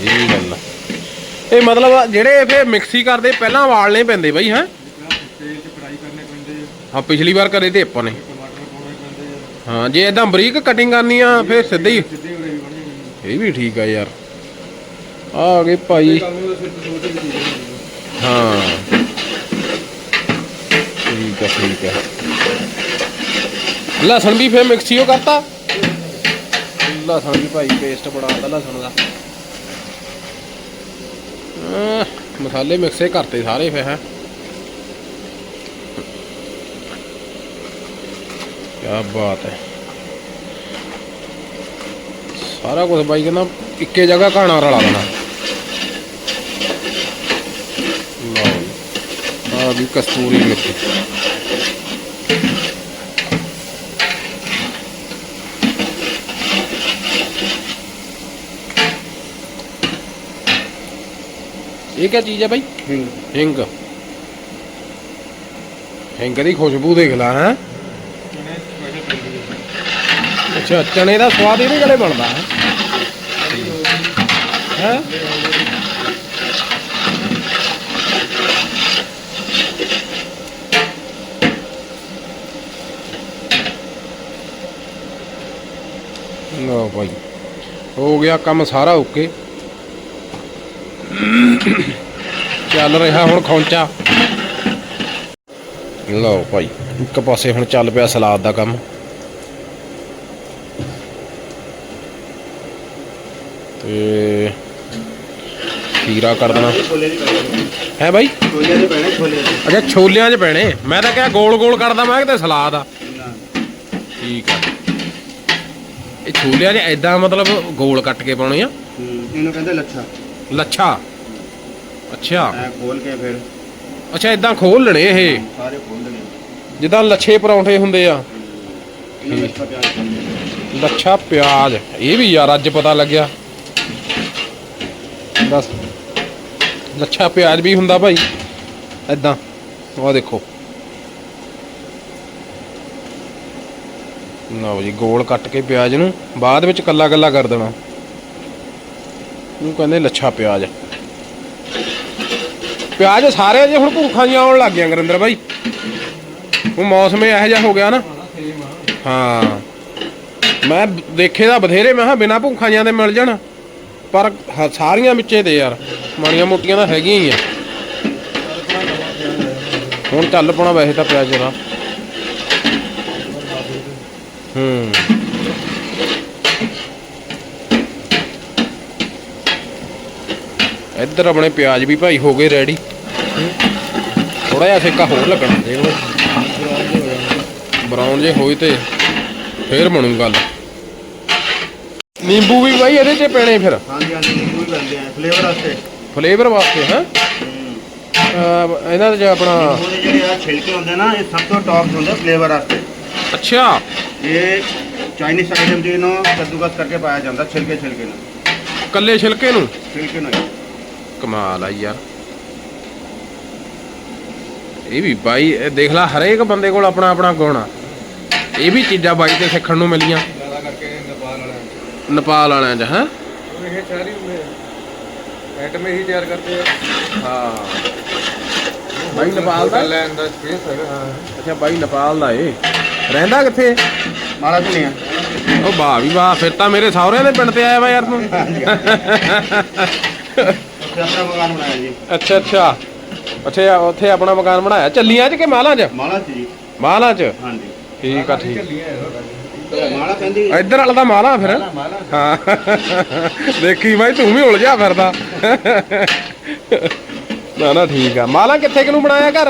A: ਇਹ ਗੱਲ ਮਤਲਬ ਜਿਹੜੇ ਫੇ ਮਿਕਸੀ ਕਰਦੇ ਪਹਿਲਾਂ ਵਾਲਣੇ ਪੈਂਦੇ ਬਾਈ ਹੈ?
C: ਪਹਿਲਾਂ ਤੇਲ 'ਚ ਫਰਾਈ ਕਰਨੇ ਪੈਂਦੇ ਆ,
A: ਹਾਂ ਪਿਛਲੀ ਵਾਰ ਕਰੇ ਤੇ ਆਪਾਂ ਨੇ। ਹਾਂ ਜੇ ਇਦਾਂ ਬਰੀਕ ਕਟਿੰਗ ਕਰਨੀ ਆ ਫੇਰ ਸਿੱਧੇ ਹੀ
C: ਸਿੱਧੇ ਉਰੇ ਵੀ ਬਣ ਜਾਣਗੇ
A: ਇਹ ਵੀ ਠੀਕ ਆ ਯਾਰ। ਆ ਗਏ ਭਾਈ।
C: ਹੈ
A: ਹਾਂ। ਠੀਕ ਆ ਠੀਕ ਆ। ਲਸਣ ਵੀ ਫੇਰ ਮਿਕਸੀ ਉਹ ਕਰਤਾ। ਲਸਣ ਵੀ ਭਾਈ ਪੇਸਟ ਬਣਾਤਾ ਲਸਣ ਦਾ। ਮਸਾਲੇ ਮਿਕਸੇ ਕਰਤੇ ਸਾਰੇ ਫੇ ਹੈ। ਕੀ ਬਾਤ ਹੈ। ਸਾਰਾ ਕੁਝ ਬਾਈ ਕਹਿੰਦਾ ਇੱਕੇ ਜਗ੍ਹਾ ਘਾਣਾ ਰਲਾ ਦੇਣਾ। ਲਓ ਆ ਵੀ ਕਸਤੂਰੀ ਮਿਰਚ ਇਹ ਕੀ ਚੀਜ਼ ਹੈ ਬਾਈ? ਹਿੰਗ। ਹਿੰਗ ਦੀ ਖੁਸ਼ਬੂ ਦੇਖ ਲੈ ਹੈ
C: ਇਹਨੇ ਸਪੈਸ਼ਲ ਪੈਂਦੀ ਹੈ
A: ਅੱਛਾ ਚਣੇ ਦਾ ਸਵਾਦ ਇਹਦੇ ਗਲੇ ਬਣਦਾ ਹੈ। ਹੈ? ਲਓ ਭਾਈ, ਹੋ ਗਿਆ ਕੰਮ ਸਾਰਾ ਓਕੇ। ਚੱਲ ਰਿਹਾ ਹੁਣ ਖੌਂਚਾ। ਲਓ ਭਾਈ, ਇੱਕ ਪਾਸੇ ਹੁਣ ਚੱਲ ਪਿਆ ਸਲਾਦ ਦਾ ਕੰਮ। ਤੇ ਖੀਰਾ ਕਰ ਦੇਣਾ। ਹੈ ਬਾਈ?
B: ਛੋਲੇ ਦੇ ਪੈਣੇ ਛੋਲੇ ਦੇ
A: ਅੱਛਾ ਛੋਲਿਆਂ 'ਚ ਪੈਣੇ। ਮੈਂ ਤਾਂ ਕਿਹਾ ਗੋਲ ਗੋਲ ਕਰਦਾ ਮੈਂ ਕਿਤੇ ਸਲਾਦ ਆ। ਠੀਕ ਆ। ਇਹ ਛੋਲਿਆਂ 'ਚ ਐਦਾਂ ਮਤਲਬ ਗੋਲ ਕੱਟ ਕੇ ਪਾਉਣੇ ਆ?
B: ਇਹਨੂੰ ਕਹਿੰਦੇ ਲੱਛਾ।
A: ਲੱਛਾ? ਅੱਛਾ।
B: ਐ ਖੋਲ ਕੇ ਫਿਰ।
A: ਅੱਛਾ ਐਦਾਂ ਖੋਲ ਲੈਣੇ ਇਹ।
B: ਸਾਰੇ ਖੋਲ
A: ਜਿੱਦਾਂ ਲੱਛੇ ਪਰੌਂਠੇ ਹੁੰਦੇ ਆ।
B: ਇਹਨੂੰ ਲੱਛਾ ਪਿਆਜ਼ ਕਹਿੰਦੇ ਆ।
A: ਲੱਛਾ ਪਿਆਜ਼। ਇਹ ਵੀ ਯਾਰ ਅੱਜ ਪਤਾ ਲੱਗਿਆ। ਦੱਸ। ਲੱਛਾ ਪਿਆਜ਼ ਵੀ ਹੁੰਦਾ ਭਾਈ। ਐਦਾਂ ਉਹ ਦੇਖੋ। ਲਓ ਜੀ, ਗੋਲ ਕੱਟ ਕੇ ਪਿਆਜ਼ ਨੂੰ ਬਾਅਦ ਵਿੱਚ ਕੱਲਾ ਕੱਲਾ ਕਰ ਦੇਣਾ। ਨੂੰ ਕਹਿੰਦੇ ਲੱਛਾ ਪਿਆਜ਼। ਪਿਆਜ਼ ਸਾਰੇ ਜੇ ਹੁਣ ਭੁੱਖਾਂ ਜਿਹੀਆਂ ਆਉਣ ਲੱਗ ਗਿਆ ਗੁਰਿੰਦਰ ਬਾਈ। ਉਹ ਮੌਸਮ ਇਹੋ ਜਿਹਾ ਹੋ ਗਿਆ ਨਾ। ਹਾਂ। ਮੈਂ ਦੇਖੇ ਦਾ ਬਥੇਰੇ, ਮੈਂ ਕਿਹਾ ਬਿਨਾ ਭੁੱਖਾਂ ਜਿਆਂ ਦੇ ਮਿਲ ਜਾਣ। ਪਰ ਹ- ਸਾਰੀਆਂ ਵਿੱਚੇ ਤੇ ਯਾਰ ਮਾੜੀਆਂ ਮੋਟੀਆਂ ਤਾਂ ਹੈਗੀਆਂ ਹੀ ਆ। ਹੁਣ ਚੱਲ ਪਣਾ ਵੈਸੇ ਤਾਂ ਪਿਆਜ਼ ਦਾ ਹੂੰ। ਇੱਧਰ ਆਪਣੇ ਪਿਆਜ਼ ਵੀ ਭਾਈ ਹੋ ਗਏ ਰੈਡੀ ਥੋੜਾ ਜਿਹਾ ਸੇਕਾ ਹੋਰ ਲੱਗਣਾ। ਜੇ ਬਰਾਊਨ ਜੇ ਹੋਈ ਤੇ ਫੇਰ ਬਣੂ ਗੱਲ। ਨਿੰਬੂ ਵੀ ਬਾਈ ਇਹਦੇ 'ਚ ਪੈਣੇ ਫਿਰ।
B: ਹਾਂਜੀ ਹਾਂਜੀ ਨਿੰਬੂ ਵੀ ਪੈਂਦੇ ਆ ਫਲੇਵਰ ਵਾਸਤੇ।
A: ਫਲੇਵਰ ਵਾਸਤੇ ਹਾਂ? ਇਹਨਾਂ ਦੇ ਆਪਣਾ
B: ਨਿੰਬੂ ਦੇ ਜਿਹੜੇ ਆ ਛਿਲਕੇ ਹੁੰਦੇ ਨਾ ਇਹ ਸਭ ਤੋਂ ਟੌਪ ਹੁੰਦੇ ਫਲੇਵਰ ਵਾਸਤੇ।
A: ਅੱਛਾ।
B: ਇਹ ਚਾਈਨੀਜ਼ ਆਈਟਮ ਜੀ ਨੂੰ ਕੱਦੂਕਸ ਕਰਕੇ ਪਾਇਆ ਜਾਂਦਾ ਛਿਲਕੇ ਛਿਲਕੇ ਨੂੰ।
A: ਕੱਲੇ ਛਿਲਕੇ ਨੂੰ?
B: ਛਿਲਕੇ ਨੂੰ। ਹੀ।
A: ਕਮਾਲ ਆ ਯਾਰ। ਇਹ ਵੀ ਬਾਈ ਇਹ ਦੇਖ ਲੈ ਹਰੇਕ ਬੰਦੇ ਕੋਲ ਆਪਣਾ ਆਪਣਾ ਗੁਣ ਆ। ਇਹ ਵੀ ਚੀਜ਼ਾਂ ਬਾਈ ਤੇ ਸਿੱਖਣ ਨੂੰ ਮਿਲੀਆਂ
C: ਜ਼ਿਆਦਾ ਕਰਕੇ ਨੇਪਾਲ ਵਾਲਿਆਂ ਚ।
A: ਨੇਪਾਲ ਵਾਲਿਆਂ 'ਚ ਹੈ?
C: ਇਹ ਸਾਰੀ ਆਈਟਮ ਹੀ ਤਿਆਰ ਕਰਦੇ ਆ।
A: ਹਾਂ। ਬਾਈ ਨੇਪਾਲ ਦਾ?
C: ਲੈਣ ਦਾ ਸਪੇਸ ਹਾਂ।
A: ਅੱਛਾ ਬਾਈ ਨੇਪਾਲ ਦਾ ਏ। ਰਹਿੰਦਾ ਕਿੱਥੇ?
B: ਮਾਲਾ ਨਹੀਂ ਆ।
A: ਉਹ ਵਾਹ ਵੀ ਵਾਹ ਫਿਰ ਤਾਂ ਮੇਰੇ ਸਹੁਰਿਆਂ ਦੇ ਪਿੰਡ ਤੇ ਆਇਆ ਵਾ ਯਾਰ ਤੂੰ।
B: ਆਪਣਾ ਮਕਾਨ ਬਣਾਇਆ ਜੀ।
A: ਅੱਛਾ ਅੱਛਾ। ਉੱਥੇ ਆਪਣਾ ਮਕਾਨ ਬਣਾਇਆ। ਚੱਲੀਆਂ 'ਚ ਕਿ ਮਾਲਾਂ 'ਚ?
B: ਮਾਲਾ ਚ ਜੀ।
A: ਮਾਲਾਂ 'ਚ?
B: ਹਾਂਜੀ।
A: ਠੀਕ ਆ ਠੀਕ।
B: ਮਾਲਾ
A: ਇੱਧਰ ਵਾਲਾ ਤਾਂ ਮਾਲਾ ਫਿਰ। ਹਾਂ। ਦੇਖੀ ਬਾਈ ਤੂੰ ਵੀ ਉਲਝਿਆ ਫਿਰਦਾ। ਨਾ ਨਾ ਠੀਕ ਆ। ਮਾਲਾ ਕਿੱਥੇ ਕਿ ਨੂੰ ਬਣਾਇਆ ਘਰ?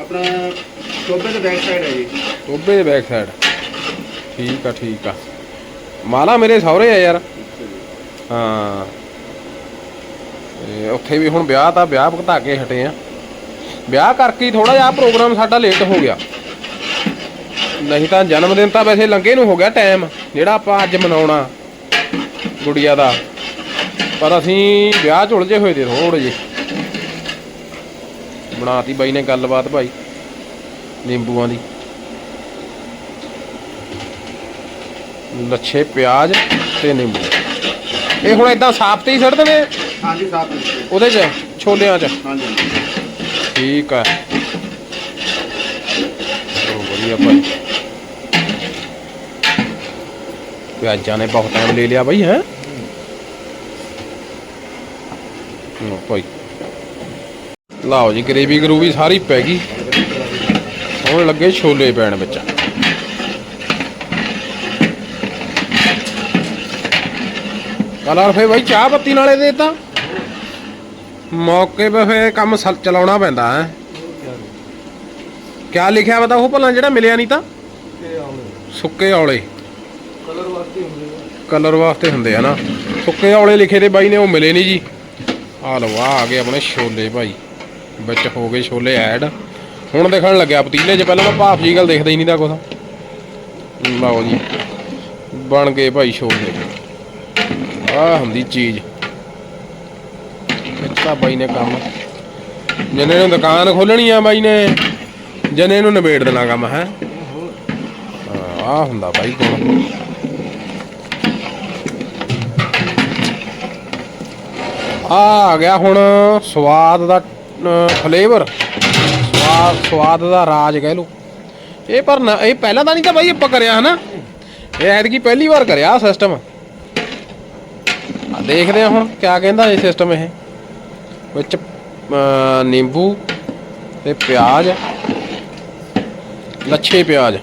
B: ਆਪਣਾ ਟੋਬੇ ਦੇ ਬੈਕ ਸਾਈਡ ਹੈ ਜੀ।
A: ਟੋਬੇ ਦੇ ਬੈਕ ਸਾਈਡ ਠੀਕ ਆ ਠੀਕ ਆ। ਮਾਲਾ ਮੇਰੇ ਸਹੁਰੇ ਆ ਯਾਰ। ਹਾਂ। ਉੱਥੇ ਵੀ ਹੁਣ ਵਿਆਹ ਤਾਂ ਵਿਆਹ ਭੁਗਤਾ ਕੇ ਹਟੇ ਆ। ਵਿਆਹ ਕਰਕੇ ਥੋੜਾ ਜਿਹਾ ਪ੍ਰੋਗਰਾਮ ਸਾਡਾ ਲੇਟ ਹੋ ਗਿਆ। ਨਹੀਂ ਤਾਂ ਜਨਮ ਦਿਨ ਤਾਂ ਵੈਸੇ ਲੰਘੇ ਨੂੰ ਹੋ ਗਿਆ ਟਾਈਮ ਜਿਹੜਾ ਆਪਾਂ ਅੱਜ ਮਨਾਉਣਾ ਗੁੜੀਆ ਦਾ। ਪਰ ਅਸੀਂ ਵਿਆਹ ਚ ਉਲਝੇ ਹੋਏ ਤੇ ਥੋੜੇ ਜਿਹੇ। ਬਣਾਤੀ ਬਾਈ ਨੇ ਗੱਲਬਾਤ ਭਾਈ ਨਿੰਬੂਆਂ ਦੀ। ਲੱਛੇ ਪਿਆਜ਼ ਤੇ ਨਿੰਬੂ। ਇਹ ਹੁਣ ਇਦਾਂ ਸਾਫ਼ ਤੇ ਹੀ ਛੱਡ ਦੇਣੇ?
B: ਹਾਂਜੀ ਸਾਫ਼
A: ਉਹਦੇ ਚ ਛੋਲਿਆਂ ਚ?
B: ਹਾਂਜੀ।
A: ਠੀਕ ਆ। ਚਲੋ ਵਧੀਆ ਭਾਈ। ਪਿਆਜ਼ਾਂ ਨੇ ਬਹੁਤ ਟਾਈਮ ਲੈ ਲਿਆ ਭਾਈ ਹੈ? ਲਓ ਭਾਈ। ਲਓ ਜੀ ਗਰੇਵੀ ਗਰੂਵੀ ਸਾਰੀ ਪੈ ਗਈ। ਹੁਣ ਲੱਗੇ ਛੋਲੇ ਪੈਣ ਵਿੱਚ। ਕਲਰ ਫੇ ਭਾਈ ਚਾਹ ਪੱਤੀ ਨਾਲੇ ਦੇ ਤਾਂ ਮੌਕੇ 'ਤੇ ਫੇ ਕੰਮ ਸਲ- ਚਲਾਉਣਾ ਪੈਂਦਾ ਹੈ? ਕਿਆ ਲਿਖਿਆ ਪਤਾ ਉਹ ਭਲਾ ਜਿਹੜਾ ਮਿਲਿਆ ਨਹੀਂ ਤਾਂ? ਸੁੱਕੇ ਔਲੇ
C: ਕਲਰ ਵਾਸਤੇ ਹੁੰਦੇ ਆ
A: ਕਲਰ ਵਾਸਤੇ ਹੁੰਦੇ ਆ ਨਾ। ਸੁੱਕੇ ਔਲੇ ਲਿਖੇ ਤੇ ਬਾਈ ਨੇ ਉਹ ਮਿਲੇ ਨਹੀਂ ਜੀ। ਆ ਲਓ ਆ ਆ ਗਏ ਆਪਣੇ ਛੋਲੇ ਭਾਈ। ਵਿੱਚ ਹੋ ਗਏ ਛੋਲੇ ਐਡ। ਹੁਣ ਦੇਖਣ ਲੱਗਿਆ ਪਤੀਲੇ 'ਚ, ਪਹਿਲਾਂ ਤਾਂ ਭਾਫ ਜੀ ਗੱਲ ਦੇਖਦਾ ਹੀ ਨਹੀਂ ਤਾਂ ਕੁਛ। ਲਓ ਜੀ, ਬਣ ਗਏ ਭਾਈ ਛੋਲੇ। ਆ ਹੁੰਦੀ ਚੀਜ਼। ਇੱਥਾ ਬਾਈ ਨੇ ਕੰਮ। ਜਨੇ ਨੂੰ ਦੁਕਾਨ ਖੋਲਣੀ ਆ ਬਾਈ ਨੇ ਜਨੇ ਨੂੰ ਨਿਬੇੜ ਦੇਣਾ ਕੰਮ, ਹੈ। ਆ ਹੁੰਦਾ ਬਾਈ ਕੋਲ। ਆ ਆ ਗਿਆ ਹੁਣ ਸਵਾਦ ਦਾ ਫਲੇਵਰ ਸਵਾਦ ਸਵਾਦ ਦਾ ਰਾਜ ਕਹਿ ਲੋ ਇਹ ਪਰ ਇਹ ਪਹਿਲਾਂ ਤਾਂ ਨਹੀਂ ਤਾਂ ਬਾਈ ਆਪਾਂ ਕਰਿਆ ਹਨਾ? ਇਹ ਐਤਕੀ ਪਹਿਲੀ ਵਾਰ ਕਰਿਆ ਸਿਸਟਮ ਆ ਦੇਖਦੇ ਆ ਹੁਣ ਕਿਆ ਕਹਿੰਦਾ ਇਹ ਸਿਸਟਮ ਇਹ। ਵਿੱਚ ਨਿੰਬੂ ਤੇ ਪਿਆਜ਼। ਲੱਛੇ ਪਿਆਜ਼।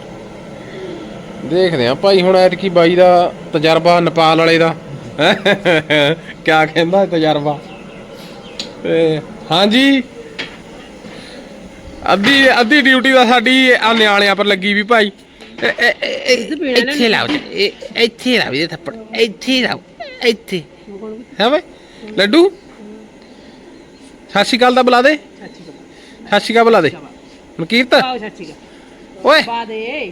A: ਦੇਖਦੇ ਆ ਭਾਈ ਹੁਣ ਐਤਕੀ ਬਾਈ ਦਾ ਤਜਰਬਾ ਨੇਪਾਲ ਵਾਲੇ ਦਾ। ਕਿਆ ਕਹਿੰਦਾ ਤਜਰਬਾ? ਤੇ ਹਾਂਜੀ। ਅੱਧੀ ਅੱਧੀ ਡਿਊਟੀ ਦਾ ਸਾਡੀ ਆ ਨਿਆਣਿਆਂ ਪਰ ਲੱਗੀ ਵੀ ਭਾਈ। ਇੱਥੇ ਲਾਓ ਇੱਥੇ ਲਾਓ ਇਹ ਥੱਪੜ। ਇੱਥੇ ਲਾਓ ਇੱਥੇ। ਹੈ ਵੇ ਲੱਡੂ? ਸਤਿ ਸ਼੍ਰੀ ਅਕਾਲ ਦਾ ਬੁਲਾ ਦੇ। ਸਤਿ ਸ਼੍ਰੀ ਅਕਾਲ। ਬੁਲਾ ਦੇ। ਮਨਕੀਰਤ?
E: ਆਓ
A: ਓਏ।
E: ਬਾਦੇ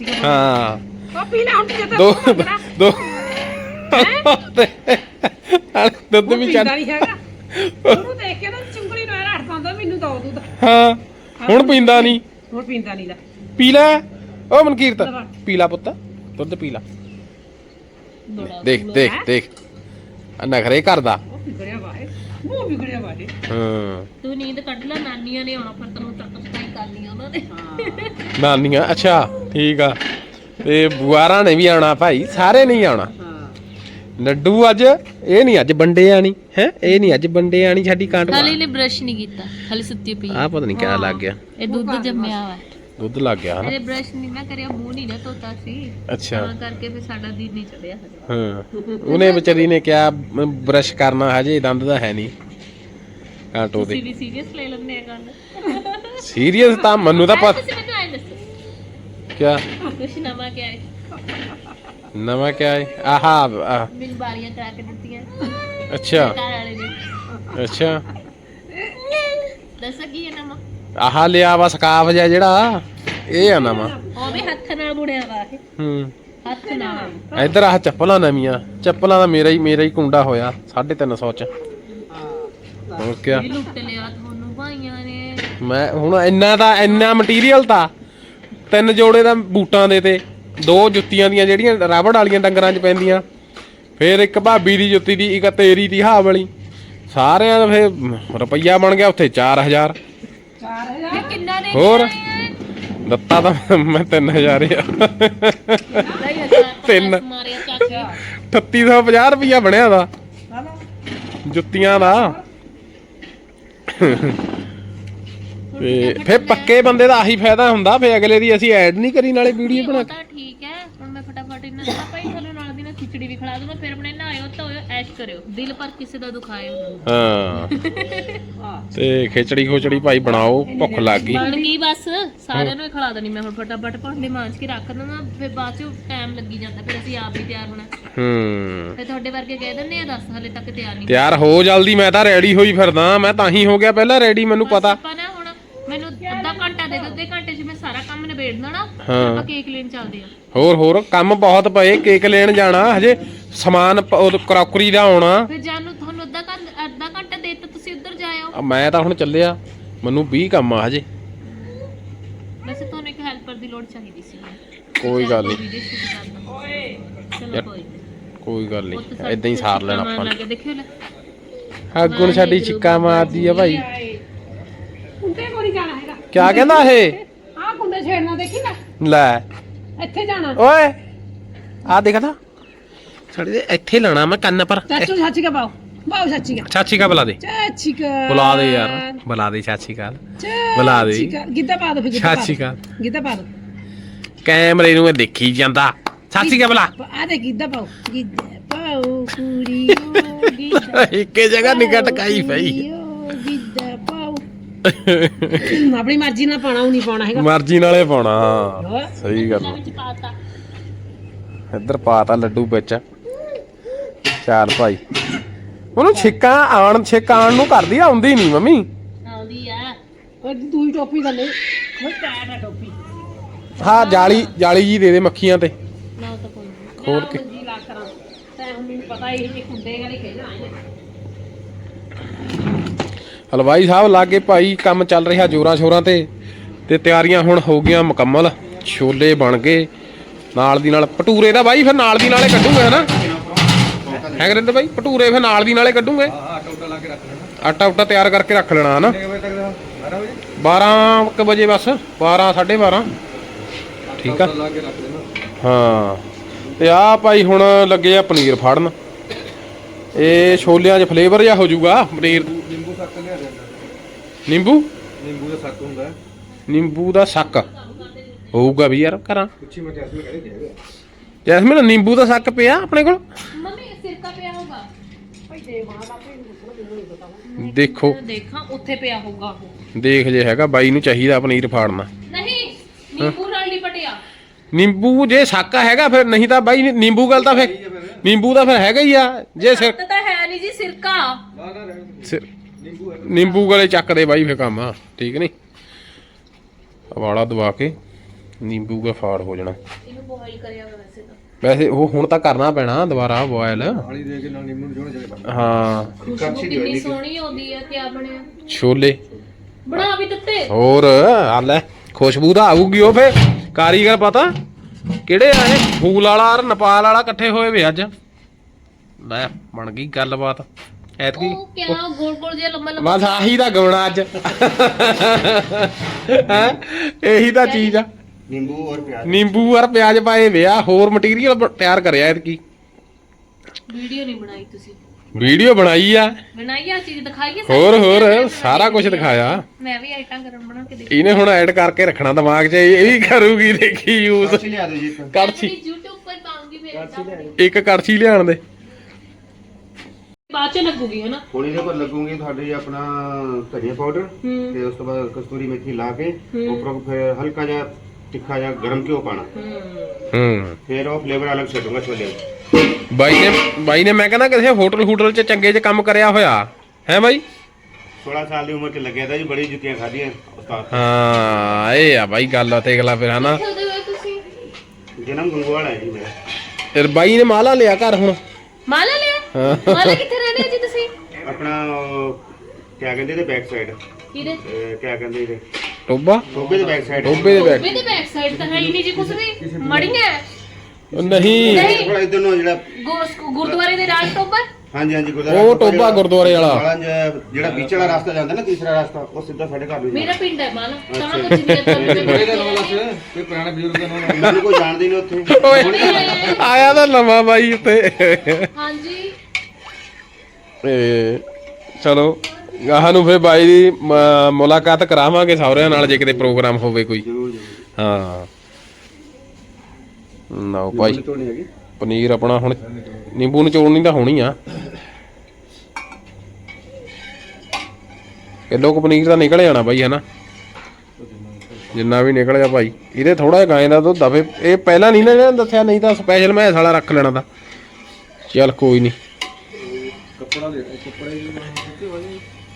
E: ਦਾ
A: ਹਾਂ। ਉਹ
E: ਪੀ ਲੈ ਹੁਣ ਤੇ ਜਦ
A: ਦੋ ਦੋ ਦੁੱਧ ਵੀ ਚੱਲ
E: ਨਹੀਂ ਹੈਗਾ। ਉਹਨੂੰ ਦੇਖ ਕੇ ਤਾਂ ਚੁੰਗਲੀ ਨਾਲ ਹਟਦਾ ਹੁੰਦਾ ਮੈਨੂੰ ਦੋ ਦੁੱਧ।
A: ਹਾਂ। ਹੁਣ ਪੀਂਦਾ ਨਹੀਂ।
E: ਹੁਣ ਪੀਂਦਾ ਨਹੀਂ ਲੈ।
A: ਪੀ ਲੈ। ਓ ਮਨਕੀਰਤ ਪੀ ਲੈ ਪੁੱਤ। ਦੁੱਧ ਪੀ ਲੈ। ਦੇਖ ਦੇਖ ਦੇਖ। ਨਖਰੇ ਕਰਦਾ।
E: ਉਹ ਵਿਗੜਿਆ ਵਾਏ ਮੂੰਹ ਵਿਗੜਿਆ ਵਾਏ
A: ਹਾਂ।
D: ਤੂੰ ਨੀਂਦ ਕੱਢ ਲੈ ਨਾਨੀਆਂ ਨੇ ਆਉਣਾ ਫਿਰ ਤੈਨੂੰ ਚੱਕ ਸਫ਼ਾਈ ਕਰਨੀ ਆ ਉਹਨਾਂ ਨੇ।
E: ਹਾਂ
A: ਨਾਨੀਆਂ ਅੱਛਾ ਠੀਕ ਆ। ਤੇ ਬੁਆਰਾ ਨੇ ਵੀ ਆਉਣਾ ਭਾਈ ਸਾਰੇ ਨਹੀਂ ਆਉਣਾ। ਲੱਡੂ ਅੱਜ ਇਹ ਨਹੀਂ ਅੱਜ ਵੰਡੇ ਆਣੀ ਹੈ? ਇਹ ਨਹੀਂ ਅੱਜ ਵੰਡੇ ਆਣੀ ਸਾਡੀ ਕਾਂਟ
D: ਹਾਲੇ ਨੇ ਬ੍ਰਸ਼ ਨਹੀਂ ਕੀਤਾ ਹਾਲੇ ਸੁੱਤੀ ਪਈ
A: ਆ। ਪਤਾ ਨਹੀਂ ਕਿਆ ਲੱਗ ਗਿਆ।
D: ਇਹ ਦੁੱਧ ਜੰਮਿਆ ਵਾ।
A: ਦੁੱਧ ਲੱਗ ਗਿਆ ਹਨਾ?
D: ਇਹਦੇ ਬ੍ਰਸ਼ ਨਹੀਂ ਨਾ ਕਰਿਆ ਮੂੰਹ ਨਹੀਂ ਨਾ ਧੋਤਾ ਸੀ।
A: ਅੱਛਾ।
D: ਤਾਂ ਕਰਕੇ ਫਿਰ ਸਾਡਾ ਦਿਨ ਨਹੀਂ ਚੜਿਆ
A: ਹਾਂ। ਉਹਨੇ ਵਿਚਾਰੀ ਨੇ ਕਿਹਾ ਬ੍ਰਸ਼ ਕਰਨਾ ਹਜੇ ਦੰਦ ਦਾ ਹੈ ਨਹੀਂ। ਕਾਂਟੋ ਦੇ।
D: ਤੁਸੀਂ ਵੀ ਸੀਰੀਅਸ ਲੈ ਲੈਂਦੇ ਆ ਗੱਲ।
A: ਸੀਰੀਅਸ ਤਾਂ ਮੈਨੂੰ ਤਾਂ ਪਤਾ
D: ਤੁਸੀਂ ਮੈਨੂੰ ਐਂ ਦੱਸੋ।
A: ਕਿਆ?
D: ਕੁਛ ਨਵਾਂ ਕਿਆ ਹੈ?
A: ਨਵਾਂ ਕਿਆ ਹੈ? ਆਹਾ ਆਹ,
D: ਮੈਨੂੰ ਬਾਰੀਆਂ ਕਰਾ ਕੇ ਦਿੱਤੀਆਂ।
A: ਅੱਛਾ।
D: ਘਰ ਵਾਲੇ ਨੇ।
A: ਅੱਛਾ।
D: ਦੱਸੋ ਕੀ ਹੈ ਨਵਾਂ?
A: ਆਹ ਲਿਆ ਵਾ ਸਕਾਫ ਜਿਹਾ ਜਿਹੜਾ। ਇਹ ਆ ਨਵਾਂ।
D: ਉਹ ਵੀ ਹੱਥ ਨਾਲ ਬੁਣਿਆ ਵਾ ਇਹ।
A: ਹੂੰ।
D: ਹੱਥ ਨਾਲ।
A: ਇੱਧਰ ਆਹ ਚੱਪਲਾਂ ਨਵੀਆਂ। ਚੱਪਲਾਂ ਦਾ ਮੇਰਾ ਹੀ ਮੇਰਾ ਹੀ ਕੁੰਡਾ ਹੋਇਆ 350 ਚ। ਹੋਰ ਕਿਆ?
D: ਇਹ ਲੁੱਟ ਲਿਆ
A: ਮੈਂ ਹੁਣ ਇੰਨਾ ਦਾ ਇੰਨਾ ਮਟੀਰੀਅਲ ਤਾਂ ਤਿੰਨ ਜੋੜੇ ਦਾ ਬੂਟਾਂ ਦੇ ਤੇ ਦੋ ਜੁੱਤੀਆਂ ਦੀਆਂ ਜਿਹੜੀਆਂ ਰਬੜ ਵਾਲੀਆਂ ਡੰਗਰਾਂ 'ਚ ਪੈਂਦੀਆਂ ਫਿਰ ਇੱਕ ਭਾਬੀ ਦੀ ਜੁੱਤੀ ਦੀ ਇੱਕ ਤੇਰੀ ਦੀ ਹਾਹ ਵਾਲੀ ਸਾਰਿਆਂ ਦਾ ਫਿਰ ਰੁਪਈਆ ਬਣ ਗਿਆ ਉੱਥੇ 4000
D: ਇਹ ਕਿੰਨਾ ਦੇ
A: ਹੋਰ? ਦਿੱਤਾ ਤਾਂ ਮੈਂ 3000 ਆ। ਤਿੰਨ।
D: ਮਾਰਿਆ ਚਾਚਾ।
A: 3850 ਰੁਪਈਆ ਬਣਿਆ ਦਾ। ਜੁੱਤੀਆਂ ਦਾ। ਤੇ ਫਿਰ ਪੱਕੇ ਬੰਦੇ ਦਾ ਆਹੀ ਫਾਇਦਾ ਹੁੰਦਾ ਫੇ ਅਗਲੇ ਦੀ ਅਸੀਂ ਐਡ ਨਹੀਂ ਕਰੀ ਨਾਲੇ ਵੀਡੀਓ ਬਣਾ
D: ਤਾਂ ਠੀਕ ਹੈ ਹੁਣ ਮੈਂ ਫਟਾਫਟ ਇਹਨਾਂ ਦਾ ਭਾਈ ਤੁਹਾਨੂੰ ਨਾਲ ਦੀ ਨਾਲ ਖਿਚੜੀ ਵੀ ਖਿਲਾ ਦੂੰਗਾ ਫਿਰ ਆਪਣੇ ਨਹਾਇਓ ਧੋਇਓ ਐਸ਼ ਕਰਿਓ। ਦਿਲ ਪਰ ਕਿਸੇ ਦਾ ਦੁਖਾਇਓ ਨਾ।
A: ਹਾਂ। ਤੇ ਖਿਚੜੀ ਖੋਚੜੀ ਭਾਈ ਬਣਾਓ ਭੁੱਖ ਲੱਗ ਗਈ।
D: ਬਣ ਗਈ ਬਸ ਸਾਰਿਆਂ ਨੂੰ ਹੀ ਖਿਲਾ ਦੇਣੀ ਮੈਂ ਹੁਣ ਫਟਾਫਟ ਭਾਂਡੇ ਮਾਂਜ ਕੇ ਰੱਖ ਦੇਣਾ ਫਿਰ ਬਾਅਦ ਚ ਟਾਈਮ ਲੱਗੀ ਜਾਂਦਾ ਫਿਰ ਅਸੀਂ ਆਪ ਵੀ ਤਿਆਰ ਹੋਣਾ।
A: ਹੂੰ।
D: ਫਿਰ ਤੁਹਾਡੇ ਵਰਗੇ ਕਹਿ ਦਿੰਦੇ ਆ ਦੱਸ ਹਲੇ ਤੱਕ ਤਿਆਰ ਨਹੀਂ।
A: ਤਿਆਰ ਹੋ ਜਲਦੀ ਮੈਂ ਤਾਂ ਰੈਡੀ ਹੋਈ ਫਿਰਦਾ ਮੈਂ ਤਾਂ ਹੀ ਹੋ ਗਿਆ ਪਹਿਲਾਂ ਰੈਡੀ ਮੈਨੂੰ ਪਤਾ।
D: ਆਪਾਂ ਨਾ ਅੱਧਾ ਘੰਟਾ ਦੇ ਦਿਓ ਅੱਧੇ ਘੰਟੇ 'ਚ ਮੈਂ ਸਾਰਾ ਕੰਮ ਨਿਬੇੜ ਦੇਣਾ ਫਿਰ
A: ਹਾਂ।
D: ਆਪਾਂ ਕੇਕ ਲੈਣ ਚੱਲਦੇ ਆ।
A: ਹੋਰ ਹੋਰ ਕੰਮ ਬਹੁਤ ਪਏ ਕੇਕ ਲੈਣ ਜਾਣਾ ਹਜੇ ਸਮਾਨ ਕਰੋਕਰੀ ਦਾ ਆਉਣਾ।
D: ਫਿਰ ਜਾਨੂੰ ਤੁਹਾਨੂੰ ਅੱਧਾ ਘੰਟਾ ਅੱਧਾ ਘੰਟਾ ਦੇ ਤਾਂ ਤੁਸੀਂ ਉੱਧਰ ਜਾਇਓ
A: ਆ ਮੈਂ ਤਾਂ ਹੁਣ ਚੱਲਿਆ ਮੈਨੂੰ 20 ਕੰਮ ਆ ਹਜੇ।
D: ਵੈਸੇ ਤੁਹਾਨੂੰ ਇੱਕ ਹੈਲਪਰ ਦੀ ਲੋੜ ਚਾਹੀਦੀ ਸੀ।
A: ਕੋਈ ਗੱਲ ਨਹੀਂ
D: ਵੀਡੀਓ ਸ਼ੂਟ ਕਰਨਾ ਓਏ ਚਲੋ ਕੋਈ ਨੀ।
A: ਕੋਈ ਗੱਲ ਨਹੀਂ ਇਦਾਂ ਹੀ ਸਾਰ ਲੈਣਾ ਆਪਾਂ
D: ਦੇਖਿਓ ਲੈ
A: ਅੱਗੋਂ ਸਾਡੀ ਚਿੱਕਾ ਮਾਰਦੀ ਆ ਭਾਈ।
E: ਕੁੰਡੇ ਕੋਲ ਨਹੀਂ ਜਾਣਾ ਹੈਗਾ।
A: ਕਿਆ ਕਹਿੰਦਾ ਇਹ?
E: ਆਹ ਕੁੰਡੇ ਛੇੜਨਾ ਦੇਖੀ ਨਾ
A: ਲੈ।
E: ਇੱਥੇ ਜਾਣਾ।
A: ਓਏ ਆ ਦੇਖਦਾ ਦੇ ਇੱਥੇ ਲਾਣਾ ਮੈਂ ਕੰਨ ਪਰ।
E: ਚਾਚੂ ਸੱਚੀ ਕਾ ਪਾਓ ਪਾਓ ਸੱਚੀ ਕਾ।
A: ਚਾਚੀ ਕਾ ਬੁਲਾ ਦੇ।
E: ਚਾਚੀ ਕਾ।
A: ਬੁਲਾ ਦੇ ਯਾਰ। ਬੁਲਾ ਦੇ ਚਾਚੀ ਕਾ। ਬੁਲਾ ਦੇ।
E: ਚਾਚੀ ਗਿੱਧਾ ਪਾ ਦੋ ਫਿਰ
A: ਚਾਚੀ। ਕਾ।
E: ਗਿੱਧਾ ਪਾ ਦੋ।
A: ਕੈਮਰੇ ਨੂੰ ਇਹ ਦੇਖੀ ਜਾਂਦਾ। ਚਾਚੀ ਕਾ ਬੁਲਾ।
E: ਆ ਦੇ ਗਿੱਧਾ ਪਾਓ। ਗਿੱਧਾ ਪਾਓ ਗਿੱਧਾ
A: ਇੱਕੇ ਜਗ੍ਹਾ ਨਿਕਟ ਟਕਾਈ ਪਈ।
E: ਆਪਣੀ ਮਰਜ਼ੀ ਨਾਲ ਪਾਣਾ ਉਹ ਨਹੀਂ ਪਾਉਣਾ ਹੈਗਾ।
A: ਮਰਜ਼ੀ ਨਾਲੇ ਪਾਉਣਾ
E: ਹੋਰ।
A: ਸਹੀ ਗੱਲ ਆ।
D: ਵਿੱਚ ਪਾਤਾ।
A: ਇੱਧਰ ਪਾਤਾ ਲੱਡੂ ਵਿੱਚ। ਚਾਰ ਭਾਈ। ਉਹਨੂੰ ਛਿੱਕਾਂ ਆਣ ਛਿੱਕ ਆਣ ਨੂੰ ਕਰਦੀ ਆ ਆਉਂਦੀ ਨਹੀਂ ਮੰਮੀ।
D: ਆਉਂਦੀ ਆ।
E: ਉਹ ਦੂਈ ਟੋਪੀ ਦਾ ਲੈ। ਉਹ ਟੈਟ ਆ ਟੋਪੀ।
A: ਹਾਂ ਜਾਲੀ ਜਾਲੀ ਜੀ ਦੇ ਦੇ ਮੱਖੀਆਂ ਤੇ।
D: ਨਾ ਤਾਂ ਕੋਈ ਨੀ।
A: ਖੋਲ ਕੇ?
E: ਜੀ ਲਾ ਕਰਾਂ। ਤੈਨੂੰ ਮੈਨੂੰ ਪਤਾ ਹੀ ਇਹ ਕੁੰਡੇ ਵਾਲੇ ਖੇਡਣਾ ਹੈ
A: ਹਲਵਾਈ ਸਾਹਿਬ ਲਾਗੇ ਭਾਈ ਕੰਮ ਚੱਲ ਰਿਹਾ ਜੋਰਾਂ ਸ਼ੋਰਾਂ ਤੇ ਤੇ ਤਿਆਰੀਆਂ ਹੁਣ ਹੋ ਗਈਆਂ ਮੁਕੰਮਲ, ਛੋਲੇ ਬਣ ਗਏ, ਨਾਲ ਦੀ ਨਾਲ ਭਟੂਰੇ ਦਾ ਬਾਈ ਫਿਰ ਨਾਲ ਦੀ ਨਾਲੇ ਕੱਢੂਗੇ, ਹਨਾ? ਹੈ ਗਰਿੰਦਰ ਬਾਈ? ਭਟੂਰੇ ਫਿਰ ਨਾਲ ਦੀ ਨਾਲੇ ਕੱਢੂਗੇ? ਆਟਾ ਉਟਾ ਤਿਆਰ ਕਰਕੇ ਰੱਖ ਲੈਣਾ, ਹਨਾ?
C: ਕਿੰਨੇ ਵਜੇ 12 ਵਜੇ
A: 12 ਕੁ ਵਜੇ ਬਸ 12 12:30 ਠੀਕ ਆ? ਹਾਂ। ਤੇ ਆ ਭਾਈ ਹੁਣ ਲੱਗੇ ਆ ਪਨੀਰ ਫੜਨ। ਇਹ ਛੋਲਿਆਂ 'ਚ ਫਲੇਵਰ ਜਿਹਾ ਹੋ ਜਾਊਗਾ, ਪਨੀਰ।
C: ਨਿੰਬੂ?
A: ਨਿੰਬੂ
C: ਦਾ ਸੱਕ ਹੁੰਦਾ। ਹੈ।
A: ਨਿੰਬੂ ਦਾ ਸੱਕ। ਹੋਊਗਾ ਵੀ ਯਾਰ ਕਰਾਂ
C: ਪੁੱਛੀ ਮੈਂ ਜੈਸਮੀਨ ਕਹਿੰਦੀ ਹੈਗਾ
A: ਜੈਸਮੀਨ ਨਿੰਬੂ ਦਾ ਸੱਕ ਪਿਆ ਆਪਣੇ ਕੋਲ?
D: ਮੰਮੀ ਸਿਰਕਾ ਪਿਆ ਹੋਊਗਾ।
A: ਦੇਖੋ।
D: ਦੇਖਾਂ ਉੱਥੇ ਪਿਆ ਹੋਊਗਾ ਉਹ।
A: ਦੇਖ ਜੇ ਹੈਗਾ ਬਾਈ ਨੂੰ ਚਾਹੀਦਾ ਪਨੀਰ ਫਾੜਨਾ।
D: ਨਹੀਂ ਨਿੰਬੂ ਨਾਲ ਨਹੀਂ ਪਟਿਆ।
A: ਨਿੰਬੂ ਜੇ ਸੱਕ ਹੈਗਾ ਫਿਰ ਨਹੀਂ ਤਾਂ ਬਾਈ ਨਿੰਬੂ ਗੱਲ ਤਾਂ ਫਿਰ ਨਿੰਬੂ ਦਾ ਫਿਰ ਹੈਗਾ ਹੀ ਆ। ਜੇ ਸਿਰ
D: ਤਾਂ ਤਾਂ ਹੈ ਨਹੀਂ ਜੀ ਸਿਰਕਾ
C: ਨਾ ਨਾ ਰਹਿਣ
A: ਸਿਰ-
C: ਨਿੰਬੂ
A: ਗਲੇ ਚੱਕਦੇ ਬਾਈ ਫੇ ਕੰਮ ਆ ਠੀਕ ਨਹੀਂ ਵਾਲਾ ਦਬਾ ਕੇ ਨਿੰਬੂ ਦਾ ਫਾੜ ਹੋ ਜਾਣਾ।
D: ਇਹਨੂੰ ਬੋਇਲ ਕਰਿਆ ਵੈਸੇ ਤਾਂ।
A: ਵੈਸੇ ਉਹ ਹੁਣ ਤਾਂ ਕਰਨਾ ਪੈਣਾ ਦੁਬਾਰਾ ਬੋਇਲ
C: ਪਾਣੀ ਦੇ ਕੇ ਨਾਲ ਨਿੰਬੂ ਨੂੰ ਜੋੜ ਜਾਵੇ
A: ਹਾਂ।
D: ਖੁਸ਼ਬੂ ਕਿੰਨੀ ਸੋਹਣੀ ਆਉਂਦੀ ਆ ਕਿਆ ਬਣਿਆ?
A: ਛੋਲੇ।
D: ਬਣਾ ਵੀ ਦਿੱਤੇ।
A: ਹੋਰ ਆ ਲੈ ਖੁਸ਼ਬੂ ਤਾਂ ਆਊਗੀ ਉਹ ਫੇ ਕਾਰੀਗਰ ਪਤਾ ਕਿਹੜੇ ਆ ਇਹ? ਫੂਲ ਵਾਲਾ ਔਰ ਨੇਪਾਲ ਵਾਲਾ ਇਕੱਠੇ ਹੋਏ ਵੇ ਅੱਜ। ਲੈ ਬਣ ਗਈ ਗੱਲਬਾਤ। ਐਤਕੀ?
D: ਕਿਆ ਗੋਲ ਗੋਲ ਜਿਹਾ ਲੰਮਾ ਲੰਮਾ
A: ਬਸ ਆਹੀ ਤਾਂ ਗਾਉਣਾ ਅੱਜ। ਹੈ? ਇਹੀ ਤਾਂ ਚੀਜ਼ ਆ।
B: ਨਿੰਬੂ ਔਰ ਪਿਆਜ਼।
A: ਨਿੰਬੂ ਔਰ ਪਿਆਜ਼ ਪਾਏ ਵਿਆ ਹੋਰ ਮਟੀਰੀਅਲ ਤਿਆਰ ਕਰਿਆ ਐਤਕੀ।
D: ਵੀਡੀਓ ਨਹੀਂ ਬਣਾਈ ਤੁਸੀਂ।
A: ਵੀਡੀਓ ਬਣਾਈ ਆ।
D: ਬਣਾਈ ਆ ਚੀਜ਼ ਦਿਖਾਈ ਆ
A: ਹੋਰ ਹੋਰ ਸਾਰਾ ਕੁਝ ਦਿਖਾਇਆ।
D: ਮੈਂ ਵੀ ਆਈਟਾਂ ਕਰਨ ਬਣਾ ਕੇ ਦੇਖੀ।
A: ਇਹਨੇ ਹੁਣ ਐਡ ਕਰਕੇ ਰੱਖਣਾ ਦਿਮਾਗ 'ਚ ਇਹ ਵੀ ਕਰੂਗੀ ਦੇਖੀ ਯੂਜ਼ ਕੜਛੀ ਇੱਕ। ਕੜਛੀ ਲਿਆਣ ਦੇ।
D: ਬਾਅਦ ਚ ਲੱਗੂਗੀ ਹਨਾ?
B: ਹੁਣ ਇਹਦੇ ਉੱਪਰ ਲੱਗੂਗੀ ਤੁਹਾਡੇ ਪਾਊਡਰ ਤੇ ਉਸ ਤੋਂ ਬਾਅਦ ਕਸਤੂਰੀ ਮੇਥੀ ਲਾ ਕੇ ਉੱਪਰੋਂ ਫਿਰ ਹਲਕਾ ਜਿਹਾ ਤਿੱਖਾ ਜਿਹਾ ਗਰਮ ਘਿਓ ਪਾਣਾ
A: ਹੂੰ।
B: ਫਿਰ ਉਹ ਫਲੇਵਰ ਅਲੱਗ ਛੱਡੂਗਾ ਛੋਲੇ
A: ਬਾਈ ਨੇ ਬਾਈ ਨੇ ਮੈਂ ਕਹਿੰਦਾ ਕਿਸੇ ਹੋਟਲ ਹੂਟਲ 'ਚ ਚੰਗੇ 'ਚ ਕੰਮ ਕਰਿਆ ਹੋਇਆ। ਹੈ ਬਾਈ?
B: 16 ਸਾਲ ਦੀ ਉਮਰ 'ਚ ਲੱਗਿਆ ਤਾਂ ਜੀ ਬੜੀ ਜੁੱਤੀਆਂ ਖਾਧੀਆਂ
A: ਹਾਂ ਬਾਈ ਗੱਲ ਤੇ ਅਗਲਾ ਫਿਰ ਹਨਾ?
B: ਜਨਮ ਗੰਗਵਾਲ ਹੈ ਜੀ ਮੇਰਾ
A: ਤੇ ਬਾਈ ਨੇ ਮਾਲਾ ਲਿਆ ਘਰ ਹੁਣ।
D: ਮਾਲਾ ਲਿਆ
A: ਹਾਂ।
D: ਮਾਲਾ ਕਿੱਥੇ ਰਹਿੰਦੇ ਹੋ ਜੀ ਤੁਸੀਂ?
B: ਆਪਣਾ ਉਹ, ਕਿਆ ਕਹਿੰਦੇ ਇਹਦੇ ਬੈਕ ਸਾਈਡ
D: ਕਿਹਦੇ?
B: ਕਿਆ ਕਹਿੰਦੇ ਇਹਦੇ?
A: ਟੋਬਾ?
B: ਟੋਬੇ ਦੇ ਬੈਕ ਸਾਈਡ
A: ਟੋਬੇ ਦੇ ਬੈਕ
D: ਟੋਬੇ ਦੇ ਬੈਕ ਸਾਈਡ ਤਾਂ ਹੈ ਹੀ ਨਹੀਂ ਜੀ ਕੁਝ ਵੀ ਮੜੀਆਂ
A: ਉਹ ਨਹੀਂ।
D: ਨਹੀਂ।
B: ਥੋੜਾ ਇਧਰ ਨੂੰ ਜਿਹੜਾ
D: ਗੋ- ਗੁਰਦੁਆਰੇ ਦੇ ਰਾਜ ਟੋਬਾ?
B: ਹਾਂਜੀ ਹਾਂਜੀ
A: ਉਹ ਟੋਬਾ ਗੁਰਦੁਆਰੇ ਵਾਲਾ।
B: ਵਾਲਾ ਜਿਹਾ- ਜਿਹੜਾ ਵਿੱਚ ਵਾਲਾ ਰਸਤਾ ਜਾਂਦਾ ਨਾ ਤੀਸਰਾ ਰਸਤਾ ਉਹ ਸਿੱਧਾ ਸਾਡੇ ਘਰ ਨੂੰ
D: ਮੇਰਾ ਪਿੰਡ ਹੈ ਮਾਲਾ ਤਾਂ ਕੁਝ ਨਹੀਂ ਹੈ
C: ਬੜੇ ਦਾ ਨਾਮ ਦੱਸ ਕੋਈ ਪੁਰਾਣੇ ਬਜ਼ੁਰਗ ਦਾ ਨਾਮ
B: ਮੈਨੂੰ ਕੋਈ ਜਾਣਦੇ ਨਹੀਂ ਉੱਥੇ।
A: ਓਏ ਆਇਆ ਤਾਂ ਨਵਾਂ ਬਾਈ ਉੱਤੇ।
D: ਹਾਂਜੀ।
A: ਚਲੋ ਗਾਹਾਂ ਨੂੰ ਫੇ ਬਾਈ ਦੀ ਮ- ਮੁਲਾਕਾਤ ਕਰਾਵਾਂਗੇ ਸਹੁਰਿਆਂ ਨਾਲ ਜੇ ਕਿਤੇ ਪ੍ਰੋਗਰਾਮ ਹੋਵੇ ਕੋਈ।
B: ਜ਼ਰੂਰ
A: ਹਾਂ। ਨਾ ਭਾਈ
B: ਹੈਗੀ?
A: ਪਨੀਰ ਆਪਣਾ ਹੁਣ ਨਿੰਬੂ ਨਿਚੋੜਨੀ ਤਾਂ ਹੋਣੀ ਆ। ਕਿਲੋ ਕੁ ਪਨੀਰ ਤਾਂ ਨਿਕਲ ਜਾਣਾ ਬਾਈ ਹਨਾ? ਜਿੰਨਾ ਵੀ ਨਿਕਲਿਆ ਭਾਈ। ਇਹਦੇ ਥੋੜਾ ਜਿਹਾ ਗਾਂ ਦਾ ਦੁੱਧ ਆ ਫੇ ਇਹ ਪਹਿਲਾਂ ਨਹੀਂ ਨਾ ਇਹਨਾਂ ਨੇ ਦੱਸਿਆ ਨਹੀਂ ਤਾਂ ਸਪੈਸ਼ਲ ਮੈਂ ਸਾਲਾ ਰੱਖ ਲੈਣਾ ਤਾਂ। ਚੱਲ ਕੋਈ ਨਹੀਂ।
C: ਕੱਪੜਾ ਦੇ ਕੱਪੜੇ ਦੀ